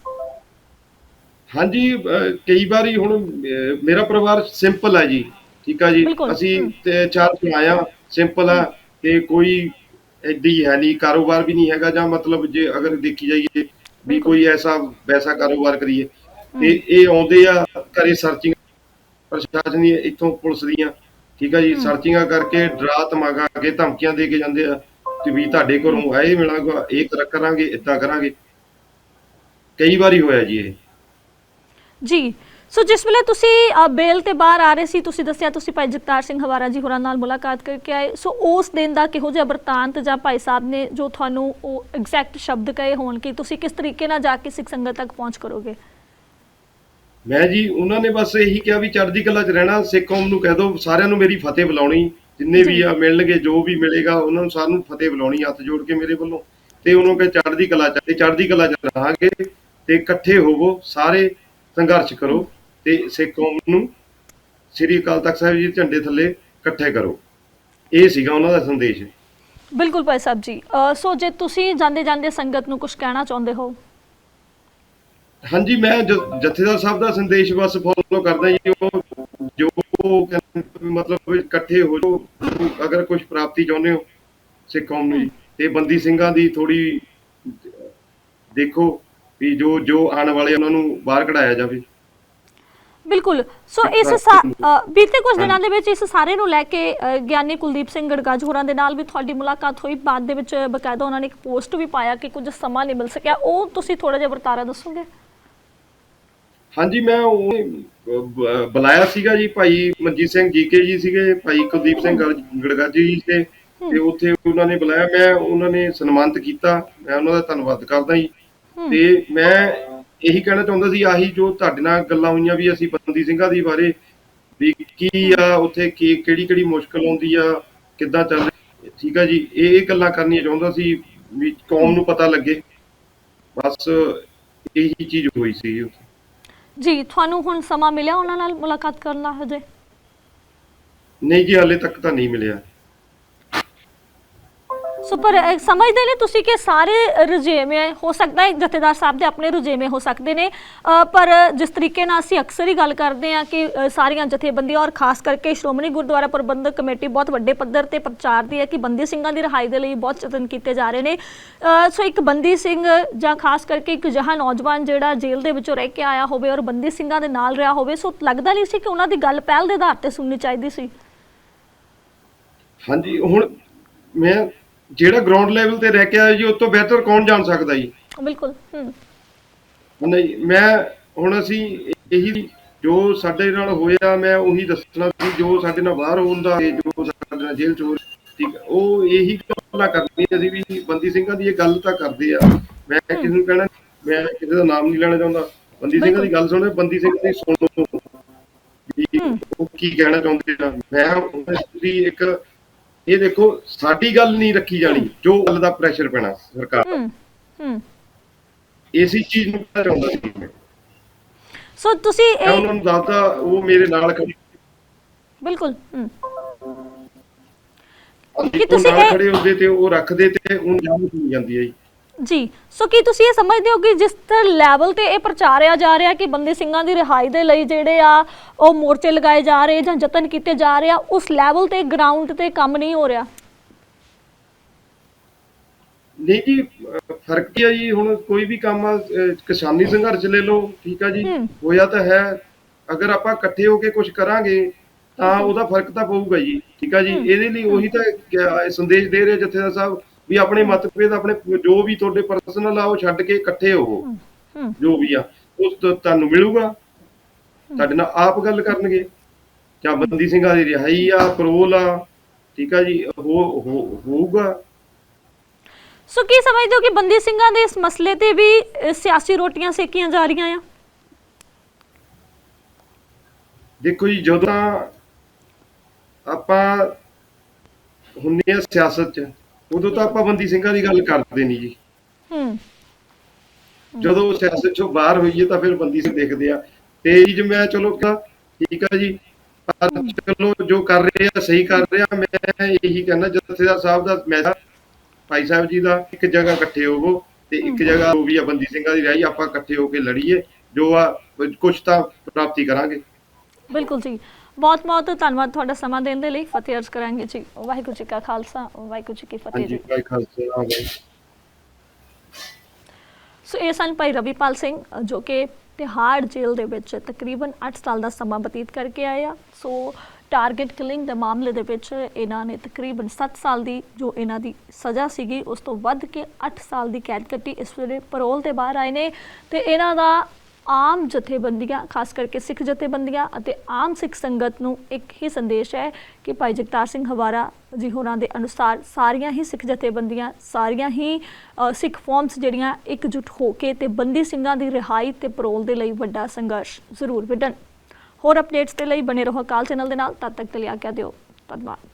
ਹਾਂਜੀ ਕਈ ਵਾਰੀ ਹੁਣ ਮੇਰਾ ਪਰਿਵਾਰ ਸਿੰਪਲ ਹੈ ਜੀ ਠੀਕ ਆ ਜੀ? ਅਸੀਂ। ਤੇ ਚਾਰ ਭਰਾਇਆ ਸਿੰਪਲ ਆ ਤੇ ਕੋਈ ਐਡੀ ਹੈ ਨਹੀਂ ਕਾਰੋਬਾਰ ਵੀ ਨਹੀਂ ਹੈਗਾ ਜਾਂ ਮਤਲਬ ਜੇ ਅਗਰ ਦੇਖੀ ਜਾਈਏ ਵੀ। ਕੋਈ ਐਸਾ ਵੈਸਾ ਕਾਰੋਬਾਰ ਕਰੀਏ ਤੇ ਇਹ ਆਉਂਦੇ ਆ ਘਰੇ ਸਰਚਿੰਗ ਪ੍ਰਸ਼ਾਸਨ ਦੀ ਇੱਥੋਂ ਪੁਲਿਸ ਦੀਆਂ ਠੀਕ ਆ ਜੀ? ਸਰਚਿੰਗਾਂ ਕਰਕੇ ਡਰਾ ਧਮਕਾ ਕੇ ਧਮਕੀਆਂ ਦੇ ਕੇ ਜਾਂਦੇ ਆ ਕਿ ਵੀ ਤੁਹਾਡੇ ਘਰੋਂ ਇਹ ਮਿਲਾਂਗਾ ਇਹ ਕਰ- ਕਰਾਂਗੇ ਇਦਾਂ ਕਰਾਂਗੇ। ਕਈ ਵਾਰੀ ਹੋਇਆ ਜੀ ਇਹ। ਜੀ। ਸੋ ਜਿਸ ਵੇਲੇ ਤੁਸੀਂ ਅ, ਬੇਲ ਤੇ ਬਾਹਰ ਆ ਰਹੇ ਸੀ ਤੁਸੀਂ ਦੱਸਿਆ ਤੁਸੀਂ ਭਾਈ ਜਗਤਾਰ ਸਿੰਘ ਹਵਾਰਾ ਜੀ ਹੋਰਾਂ ਨਾਲ ਮੁਲਾਕਾਤ ਕਰਕੇ ਆਏ। ਸੋ ਉਸ ਦਿਨ ਦਾ ਕਿਹੋ ਜਿਹਾ ਵਰਤਾਂਤ ਜਾਂ ਭਾਈ ਸਾਹਿਬ ਨੇ ਜੋ ਤੁਹਾਨੂੰ ਉਹ ਐਗਜ਼ੈਕਟ ਸ਼ਬਦ ਕਹੇ ਹੋਣ ਕਿ ਤੁਸੀਂ ਕਿਸ ਤਰੀਕੇ ਨਾਲ ਜਾ ਕੇ ਸਿੱਖ ਸੰਗਤ ਤੱਕ ਪਹੁੰਚ ਕਰੋਗੇ? ਮੈਂ ਜੀ ਉਹਨਾਂ ਨੇ ਬਸ ਇਹੀ ਕਿਹਾ ਵੀ ਚੜ੍ਹਦੀ ਕਲਾ 'ਚ ਰਹਿਣਾ ਸਿੱਖ ਕੌਮ ਨੂੰ ਕਹਿ ਦਿਓ ਸਾਰਿਆਂ ਨੂੰ ਮੇਰੀ ਫਤਿਹ ਬੁਲਾਉਣੀ। ਜਿੰਨੇ ਵੀ। ਆ ਮਿਲਣਗੇ ਜੋ ਵੀ ਮਿਲੇਗਾ ਉਹਨਾਂ ਨੂੰ ਸਾਰਿਆਂ ਨੂੰ ਫਤਿਹ ਬੁਲਾਉਣੀ ਹੱਥ ਜੋੜ ਕੇ ਮੇਰੇ ਵੱਲੋਂ। ਤੇ ਉਹਨੂੰ ਕਹੇ ਚੜ੍ਹਦੀ ਕਲਾ 'ਚ ਤੇ ਚੜ੍ਹਦੀ ਕਲਾ 'ਚ ਰਹਾਂਗੇ ਤੇ ਇਕੱਠੇ ਹੋਵੋ ਸਾਰੇ। ਸੰਘਰਸ਼ ਕਰੋ ਤੇ ਸਿੱਖ ਕੌਮ ਨੂੰ ਸ੍ਰੀ ਅਕਾਲ ਤਖਤ ਸਾਹਿਬ ਜੀ ਦੇ ਝੰਡੇ ਥੱਲੇ ਇਕੱਠੇ ਕਰੋ। ਇਹ ਸੀਗਾ ਉਹਨਾਂ ਦਾ ਸੰਦੇਸ਼। ਬਿਲਕੁਲ ਭਾਈ ਸਾਹਿਬ ਜੀ। ਸੋ ਜੇ ਤੁਸੀਂ ਜਾਂਦੇ ਜਾਂਦੇ ਸੰਗਤ ਨੂੰ ਕੁਝ ਕਹਿਣਾ ਚਾਹੁੰਦੇ ਹੋ? ਹਾਂਜੀ ਮੈਂ ਜ- ਜਥੇਦਾਰ ਸਾਹਿਬ ਦਾ ਸੰਦੇਸ਼ ਬਸ ਫੋਲੋ ਕਰਦਾ ਜੀ। ਉਹ ਜੋ ਮਤਲਬ ਇਕੱਠੇ ਹੋ ਜਾਓ। ਅਗਰ ਕੁਝ ਪ੍ਰਾਪਤੀ ਚਾਹੁੰਦੇ ਹੋ ਸਿੱਖ ਕੌਮ ਨੂੰ ਜੀ। ਤੇ ਬੰਦੀ ਸਿੰਘਾਂ ਦੀ ਥੋੜੀ ਦੇਖੋ। ਵੀ ਜੋ ਜੋ ਆਉਣ ਵਾਲੇ ਉਹਨਾਂ ਨੂੰ ਬਾਹਰ ਕਢਾਇਆ ਜਾਵੇ। ਬਿਲਕੁਲ। ਸੋ ਇਸ ਸਾ- ਅ, ਬੀਤੇ ਕੁਝ ਦਿਨਾਂ ਦੇ ਵਿੱਚ ਇਸ ਸਾਰੇ ਨੂੰ ਲੈ ਕੇ ਅ, ਗਿਆਨੀ ਕੁਲਦੀਪ ਸਿੰਘ ਗੜਗਾਜ ਹੋਰਾਂ ਦੇ ਨਾਲ ਵੀ ਤੁਹਾਡੀ ਮੁਲਾਕਾਤ ਹੋਈ। ਬਾਅਦ ਦੇ ਵਿੱਚ ਬਕਾਇਦਾ ਉਹਨਾਂ ਨੇ ਇੱਕ ਪੋਸਟ ਵੀ ਪਾਇਆ ਕਿ ਕੁਝ ਸਮਾਂ ਨਹੀਂ ਮਿਲ ਸਕਿਆ। ਉਹ ਤੁਸੀਂ ਥੋੜਾ ਜਿਹਾ ਵਰਤਾਰਾ ਦੱਸੋਗੇ? ਹਾਂਜੀ ਮੈਂ ਉਹ ਬ- ਬੁਲਾਇਆ ਸੀਗਾ ਜੀ ਭਾਈ ਮਨਜੀਤ ਸਿੰਘ ਜੀਕੇ ਜੀ ਸੀਗੇ ਭਾਈ ਕੁਲਦੀਪ ਸਿੰਘ ਗੜ- ਗੜਗਾਜੀ ਜੀ ਤੇ ਤੇ ਉੱਥੇ ਉਹਨਾਂ ਨੇ ਬੁਲਾਇਆ। ਮੈਂ ਉਹਨਾਂ ਨੇ ਸਨਮਾਨਿਤ ਕੀਤਾ। ਮੈਂ ਉਹਨਾਂ ਦਾ ਧੰਨਵਾਦ ਕਰਦਾ ਜੀ। ਤੇ ਮੈਂ ਇਹੀ ਕਹਿਣਾ ਚਾਹੁੰਦਾ ਸੀ ਆਹੀ ਜੋ ਤੁਹਾਡੇ ਨਾਲ ਗੱਲਾਂ ਹੋਈਆਂ ਵੀ ਅਸੀਂ ਬੰਦੀ ਸਿੰਘਾਂ ਦੀ ਬਾਰੇ ਵੀ ਕੀ ਆ ਉੱਥੇ ਕੀ ਕਿਹੜੀ ਕਿਹੜੀ ਮੁਸ਼ਕਲ ਆਉਂਦੀ ਆ ਕਿੱਦਾਂ ਚੱਲ ਠੀਕ ਆ ਜੀ ਇਹ ਇਹ ਗੱਲਾਂ ਕਰਨੀਆਂ ਚਾਹੁੰਦਾ ਸੀ ਵੀ ਕੌਮ ਨੂੰ ਪਤਾ ਲੱਗੇ। ਬਸ ਇਹੀ ਚੀਜ਼ ਹੋਈ ਸੀ ਜੀ ਤੁਹਾਨੂੰ ਹੁਣ ਸਮਾਂ ਮਿਲਿਆ ਉਹਨਾਂ ਨਾਲ ਮੁਲਾਕਾਤ ਕਰਨ ਦਾ ਹਜੇ? ਨਹੀਂ ਜੀ ਹਾਲੇ ਤੱਕ ਤਾਂ ਨਹੀਂ ਮਿਲਿਆ। ਸੋ ਪਰ ਅ, ਸਮਝਦੇ ਨੇ ਤੁਸੀਂ ਕਿ ਸਾਰੇ ਰੁਝੇਵੇਂ ਹੋ ਸਕਦਾ ਹੈ ਜਥੇਦਾਰ ਸਾਹਿਬ ਦੇ ਆਪਣੇ ਰੁਝੇਵੇਂ ਹੋ ਸਕਦੇ ਨੇ। ਅ, ਪਰ ਜਿਸ ਤਰੀਕੇ ਨਾਲ ਅਸੀਂ ਅਕਸਰ ਹੀ ਗੱਲ ਕਰਦੇ ਹਾਂ ਕਿ ਅ, ਸਾਰੀਆਂ ਜਥੇਬੰਦੀਆਂ ਔਰ ਖਾਸ ਕਰਕੇ ਸ਼੍ਰੋਮਣੀ ਗੁਰਦੁਆਰਾ ਪ੍ਰਬੰਧਕ ਕਮੇਟੀ ਬਹੁਤ ਵੱਡੇ ਪੱਧਰ ਤੇ ਪ੍ਰਚਾਰਦੀ ਹੈ ਕਿ ਬੰਦੀ ਸਿੰਘਾਂ ਦੀ ਰਿਹਾਈ ਦੇ ਲਈ ਬਹੁਤ ਯਤਨ ਕੀਤੇ ਜਾ ਰਹੇ ਨੇ। ਅ, ਸੋ ਇੱਕ ਬੰਦੀ ਸਿੰਘ ਜਾਂ ਖਾਸ ਕਰਕੇ ਇੱਕ ਜਹਾ ਨੌਜਵਾਨ ਜਿਹੜਾ ਜੇਲ੍ਹ ਦੇ ਵਿੱਚੋਂ ਰਹਿ ਕੇ ਆਇਆ ਹੋਵੇ ਔਰ ਬੰਦੀ ਸਿੰਘਾਂ ਦੇ ਨਾਲ ਰਿਹਾ ਹੋਵੇ ਸੋ ਲੱਗਦਾ ਨਹੀਂ ਸੀ ਕਿ ਉਹਨਾਂ ਦੀ ਗੱਲ ਪਹਿਲ ਦੇ ਆਧਾਰ ਤੇ ਸੁਣਨੀ ਚਾਹੀਦੀ ਸੀ? ਹਾਂਜੀ ਹੁਣ ਮੈਂ ਜਿਹੜਾ ਗਰਾਊਂਡ ਲੈਵਲ ਤੇ ਰਹਿ ਕੇ ਆਇਆ ਜੀ ਉਸ ਤੋਂ ਬਿਹਤਰ ਕੌਣ ਜਾਣ ਸਕਦਾ ਜੀ? ਬਿਲਕੁਲ ਹੂੰ। ਨਹੀਂ ਮੈਂ ਹੁਣ ਅਸੀਂ ਇਹੀ ਜੋ ਸਾਡੇ ਨਾਲ ਹੋਇਆ ਮੈਂ ਉਹੀ ਦੱਸਣਾ ਸੀ ਜੋ ਸਾਡੇ ਨਾਲ ਬਾਹਰ ਹੁੰਦਾ ਤੇ ਜੋ ਸਾਡੇ ਨਾਲ ਜੇਲ੍ਹ ਚ ਹੋ ਠੀਕ ਉਹ ਇਹੀ ਗੱਲਾਂ ਕਰਨੀ ਅਸੀਂ ਵੀ ਬੰਦੀ ਸਿੰਘਾਂ ਦੀ ਇਹ ਗੱਲ ਤਾਂ ਕਰਦੇ ਆ। ਮੈਂ ਕਿਸੇ ਨੂੰ ਕਹਿਣਾ ਮੈਂ ਕਿਸੇ ਦਾ ਨਾਮ ਨਹੀਂ ਲੈਣਾ ਚਾਹੁੰਦਾ। ਬੰਦੀ ਸਿੰਘਾਂ ਦੀ ਗੱਲ ਸੁਣੋ ਬੰਦੀ ਸਿੰਘ ਦੀ ਸੁਣੋ ਉਹ ਕੀ ਕਹਿਣਾ ਚਾਹੁੰਦੇ ਆ। ਮੈਂ ਉਹਨਾਂ ਦੀ ਇੱਕ ਇਹ ਦੇਖੋ ਸਾਡੀ ਗੱਲ ਨਹੀਂ ਰੱਖੀ ਜਾਣੀ ਜੋ ਗੱਲ ਦਾ ਪ੍ਰੈਸ਼ਰ ਪੈਣਾ ਸਰਕਾਰ ਹੂੰ ਹੂੰ। ਇਸੇ ਚੀਜ਼ ਨੂੰ ਚਾਹੁੰਦਾ ਸੀ। ਮੈਂ ਸੋ ਤੁਸੀਂ ਇਹ ਉਹਨਾਂ ਨੂੰ ਦੱਸਦਾ ਉਹ ਮੇਰੇ ਨਾਲ ਖੜੀ ਬਿਲਕੁਲ ਹੂੰ। ਕੀ ਤੁਸੀਂ ਇਹ- ਖੜੇ ਹੁੰਦੇ ਤੇ ਉਹ ਰੱਖਦੇ ਤੇ ਉਹ ਜਾਂਦੀ ਹੈ ਜੀ। ਜੀ ਸੋ ਕੀ ਤੁਸੀਂ ਇਹ ਸਮਝਦੇ ਹੋ ਕਿ ਜਿਸ ਲੈਵਲ ਤੇ ਇਹ ਪ੍ਰਚਾਰਿਆ ਜਾ ਰਿਹਾ ਕਿ ਬੰਦੀ ਸਿੰਘਾਂ ਦੀ ਰਿਹਾਈ ਦੇ ਲਈ ਜਿਹੜੇ ਆ ਉਹ ਮੋਰਚੇ ਲਗਾਏ ਜਾ ਰਹੇ ਜਾਂ ਯਤਨ ਕੀਤੇ ਜਾ ਰਹੇ ਆ ਉਸ ਲੈਵਲ ਤੇ ਗਰਾਊਂਡ ਤੇ ਕੰਮ ਨਹੀਂ ਹੋ ਰਿਹਾ? ਨਹੀਂ ਜੀ ਫ਼ਰਕ ਕੀ ਹੈ ਜੀ? ਹੁਣ ਕੋਈ ਵੀ ਕੰਮ ਆ ਕਿਸਾਨੀ ਸੰਘਰਸ਼ ਲੈ ਲਓ ਠੀਕ ਆ ਜੀ। ਹੋਇਆ ਤਾਂ ਹੈ। ਅਗਰ ਆਪਾਂ ਇਕੱਠੇ ਹੋ ਕੇ ਕੁਝ ਕਰਾਂਗੇ ਤਾਂ ਉਹਦਾ ਫ਼ਰਕ ਤਾਂ ਪਊਗਾ ਜੀ ਠੀਕ ਆ ਜੀ? ਇਹਦੇ ਲਈ ਉਹੀ ਤਾਂ ਸੰਦੇਸ਼ ਦੇ ਰਹੇ ਜਥੇਦਾਰ ਸਾਹਿਬ। ਵੀ ਆਪਣੇ ਮਤਭੇਦ ਆਪਣੇ ਜੋ ਵੀ ਤੁਹਾਡੇ ਪਰਸਨਲ ਆ ਉਹ ਛੱਡ ਕੇ ਇਕੱਠੇ ਹੂੰ। ਜੋ ਵੀ ਆ ਉਸ ਤੋਂ ਤੁਹਾਨੂੰ ਮਿਲੂਗਾ। ਤੁਹਾਡੇ ਨਾਲ ਆਪ ਗੱਲ ਕਰਨਗੇ। ਜਾਂ ਬੰਦੀ ਸਿੰਘਾਂ ਦੀ ਰਿਹਾਈ ਆ ਪਰੋਲ ਆ ਠੀਕ ਆ ਜੀ ਹੋ ਹੋ- ਹੋਊਗਾ। ਸੋ ਕੀ ਸਮਝਦੇ ਹੋ ਕਿ ਬੰਦੀ ਸਿੰਘਾਂ ਦੇ ਇਸ ਮਸਲੇ ਤੇ ਵੀ ਸਿਆਸੀ ਰੋਟੀਆਂ ਸੇਕੀਆਂ ਜਾ ਰਹੀਆਂ ਆ? ਦੇਖੋ ਜੀ ਜਦੋਂ ਆਪਾਂ ਹੁੰਨੇ ਆ ਸਿਆਸਤ 'ਚ ਉਦੋਂ ਤਾਂ ਆਪਾਂ ਬੰਦੀ ਸਿੰਘਾਂ ਦੀ ਗੱਲ ਕਰਦੇ ਨਹੀਂ ਜੀ। ਹੂੰ। ਜਦੋਂ ਸਿਆਸਤ 'ਚੋਂ ਬਾਹਰ ਹੋਈਏ ਤਾਂ ਫਿਰ ਬੰਦੀ ਸਿੰਘ ਦੇਖਦੇ ਆ। ਤੇ ਜੀ ਮੈਂ ਚਲੋ ਠੀਕ ਆ ਜੀ। ਪਰ ਚਲੋ ਜੋ ਕਰ ਰਹੇ ਆ ਸਹੀ ਕਰ ਰਹੇ ਆ ਮੈਂ ਇਹੀ ਕਹਿੰਦਾ ਜਥੇਦਾਰ ਸਾਹਿਬ ਦਾ ਮੈਸੇਜ ਭਾਈ ਸਾਹਿਬ ਜੀ ਦਾ ਇੱਕ ਜਗ੍ਹਾ ਇਕੱਠੇ ਹੋਵੋ ਤੇ ਇੱਕ ਜਗ੍ਹਾ ਉਹ ਵੀ ਆ ਬੰਦੀ ਸਿੰਘਾਂ ਦੀ ਰਹੀ ਆਪਾਂ ਇਕੱਠੇ ਹੋ ਕੇ ਲੜੀਏ। ਜੋ ਆ ਕੁਝ ਤਾਂ ਪ੍ਰਾਪਤੀ ਕਰਾਂਗੇ। ਬਿਲਕੁਲ ਜੀ। ਬਹੁਤ ਬਹੁਤ ਧੰਨਵਾਦ ਤੁਹਾਡਾ ਸਮਾਂ ਦੇਣ ਦੇ ਲਈ। ਫਤਿਹ ਅਰਜ਼ ਕਰਾਂਗੇ ਜੀ। ਵਾਹਿਗੁਰੂ ਜੀ ਕਾ ਖਾਲਸਾ ਵਾਹਿਗੁਰੂ ਜੀ ਕੀ ਫਤਿਹ ਜੀ। ਸੋ ਇਹ ਸਨ ਭਾਈ ਰਵੀਪਾਲ ਸਿੰਘ ਜੋ ਕਿ ਤਿਹਾੜ ਜੇਲ੍ਹ ਦੇ ਵਿੱਚ ਤਕਰੀਬਨ 8 ਸਾਲ ਦਾ ਸਮਾਂ ਬਤੀਤ ਕਰਕੇ ਆਏ ਆ। ਸੋ ਟਾਰਗੇਟ ਕਿਲਿੰਗ ਦੇ ਮਾਮਲੇ ਦੇ ਵਿੱਚ ਇਹਨਾਂ ਨੇ ਤਕਰੀਬਨ 7 ਸਾਲ ਦੀ ਜੋ ਇਹਨਾਂ ਦੀ ਸਜ਼ਾ ਸੀਗੀ ਉਸ ਤੋਂ ਵੱਧ ਕੇ 8 ਸਾਲ ਦੀ ਕੈਦ ਕੱਟੀ। ਇਸ ਵੇਲੇ ਪਰੋਲ ਤੇ ਬਾਹਰ ਆਏ ਨੇ ਤੇ ਇਹਨਾਂ ਦਾ ਆਮ ਜਥੇਬੰਦੀਆਂ, ਖਾਸ ਕਰਕੇ ਸਿੱਖ ਜਥੇਬੰਦੀਆਂ ਅਤੇ ਆਮ ਸਿੱਖ ਸੰਗਤ ਨੂੰ ਇੱਕ ਹੀ ਸੰਦੇਸ਼ ਹੈ ਕਿ ਭਾਈ ਜਗਤਾਰ ਸਿੰਘ ਹਵਾਰਾ ਜੀ ਹੋਰਾਂ ਦੇ ਅਨੁਸਾਰ ਸਾਰੀਆਂ ਹੀ ਸਿੱਖ ਜਥੇਬੰਦੀਆਂ, ਸਾਰੀਆਂ ਹੀ ਸਿੱਖ ਫੋਰਮਸ ਜਿਹੜੀਆਂ ਇਕਜੁੱਟ ਹੋ ਕੇ ਤੇ ਬੰਦੀ ਸਿੰਘਾਂ ਦੀ ਰਿਹਾਈ ਤੇ ਪਰੋਲ ਦੇ ਲਈ ਵੱਡਾ ਸੰਘਰਸ਼ ਜ਼ਰੂਰ ਵਿੱਢਣ। ਹੋਰ ਅਪਡੇਟਸ ਦੇ ਲਈ ਬਣੇ ਰਹੋ ਅਕਾਲ ਚੈਨਲ ਦੇ ਨਾਲ, ਤਦ ਤੱਕ ਤੇ ਲਿਆ ਕੇ ਦਿਓ। ਧੰਨਵਾਦ।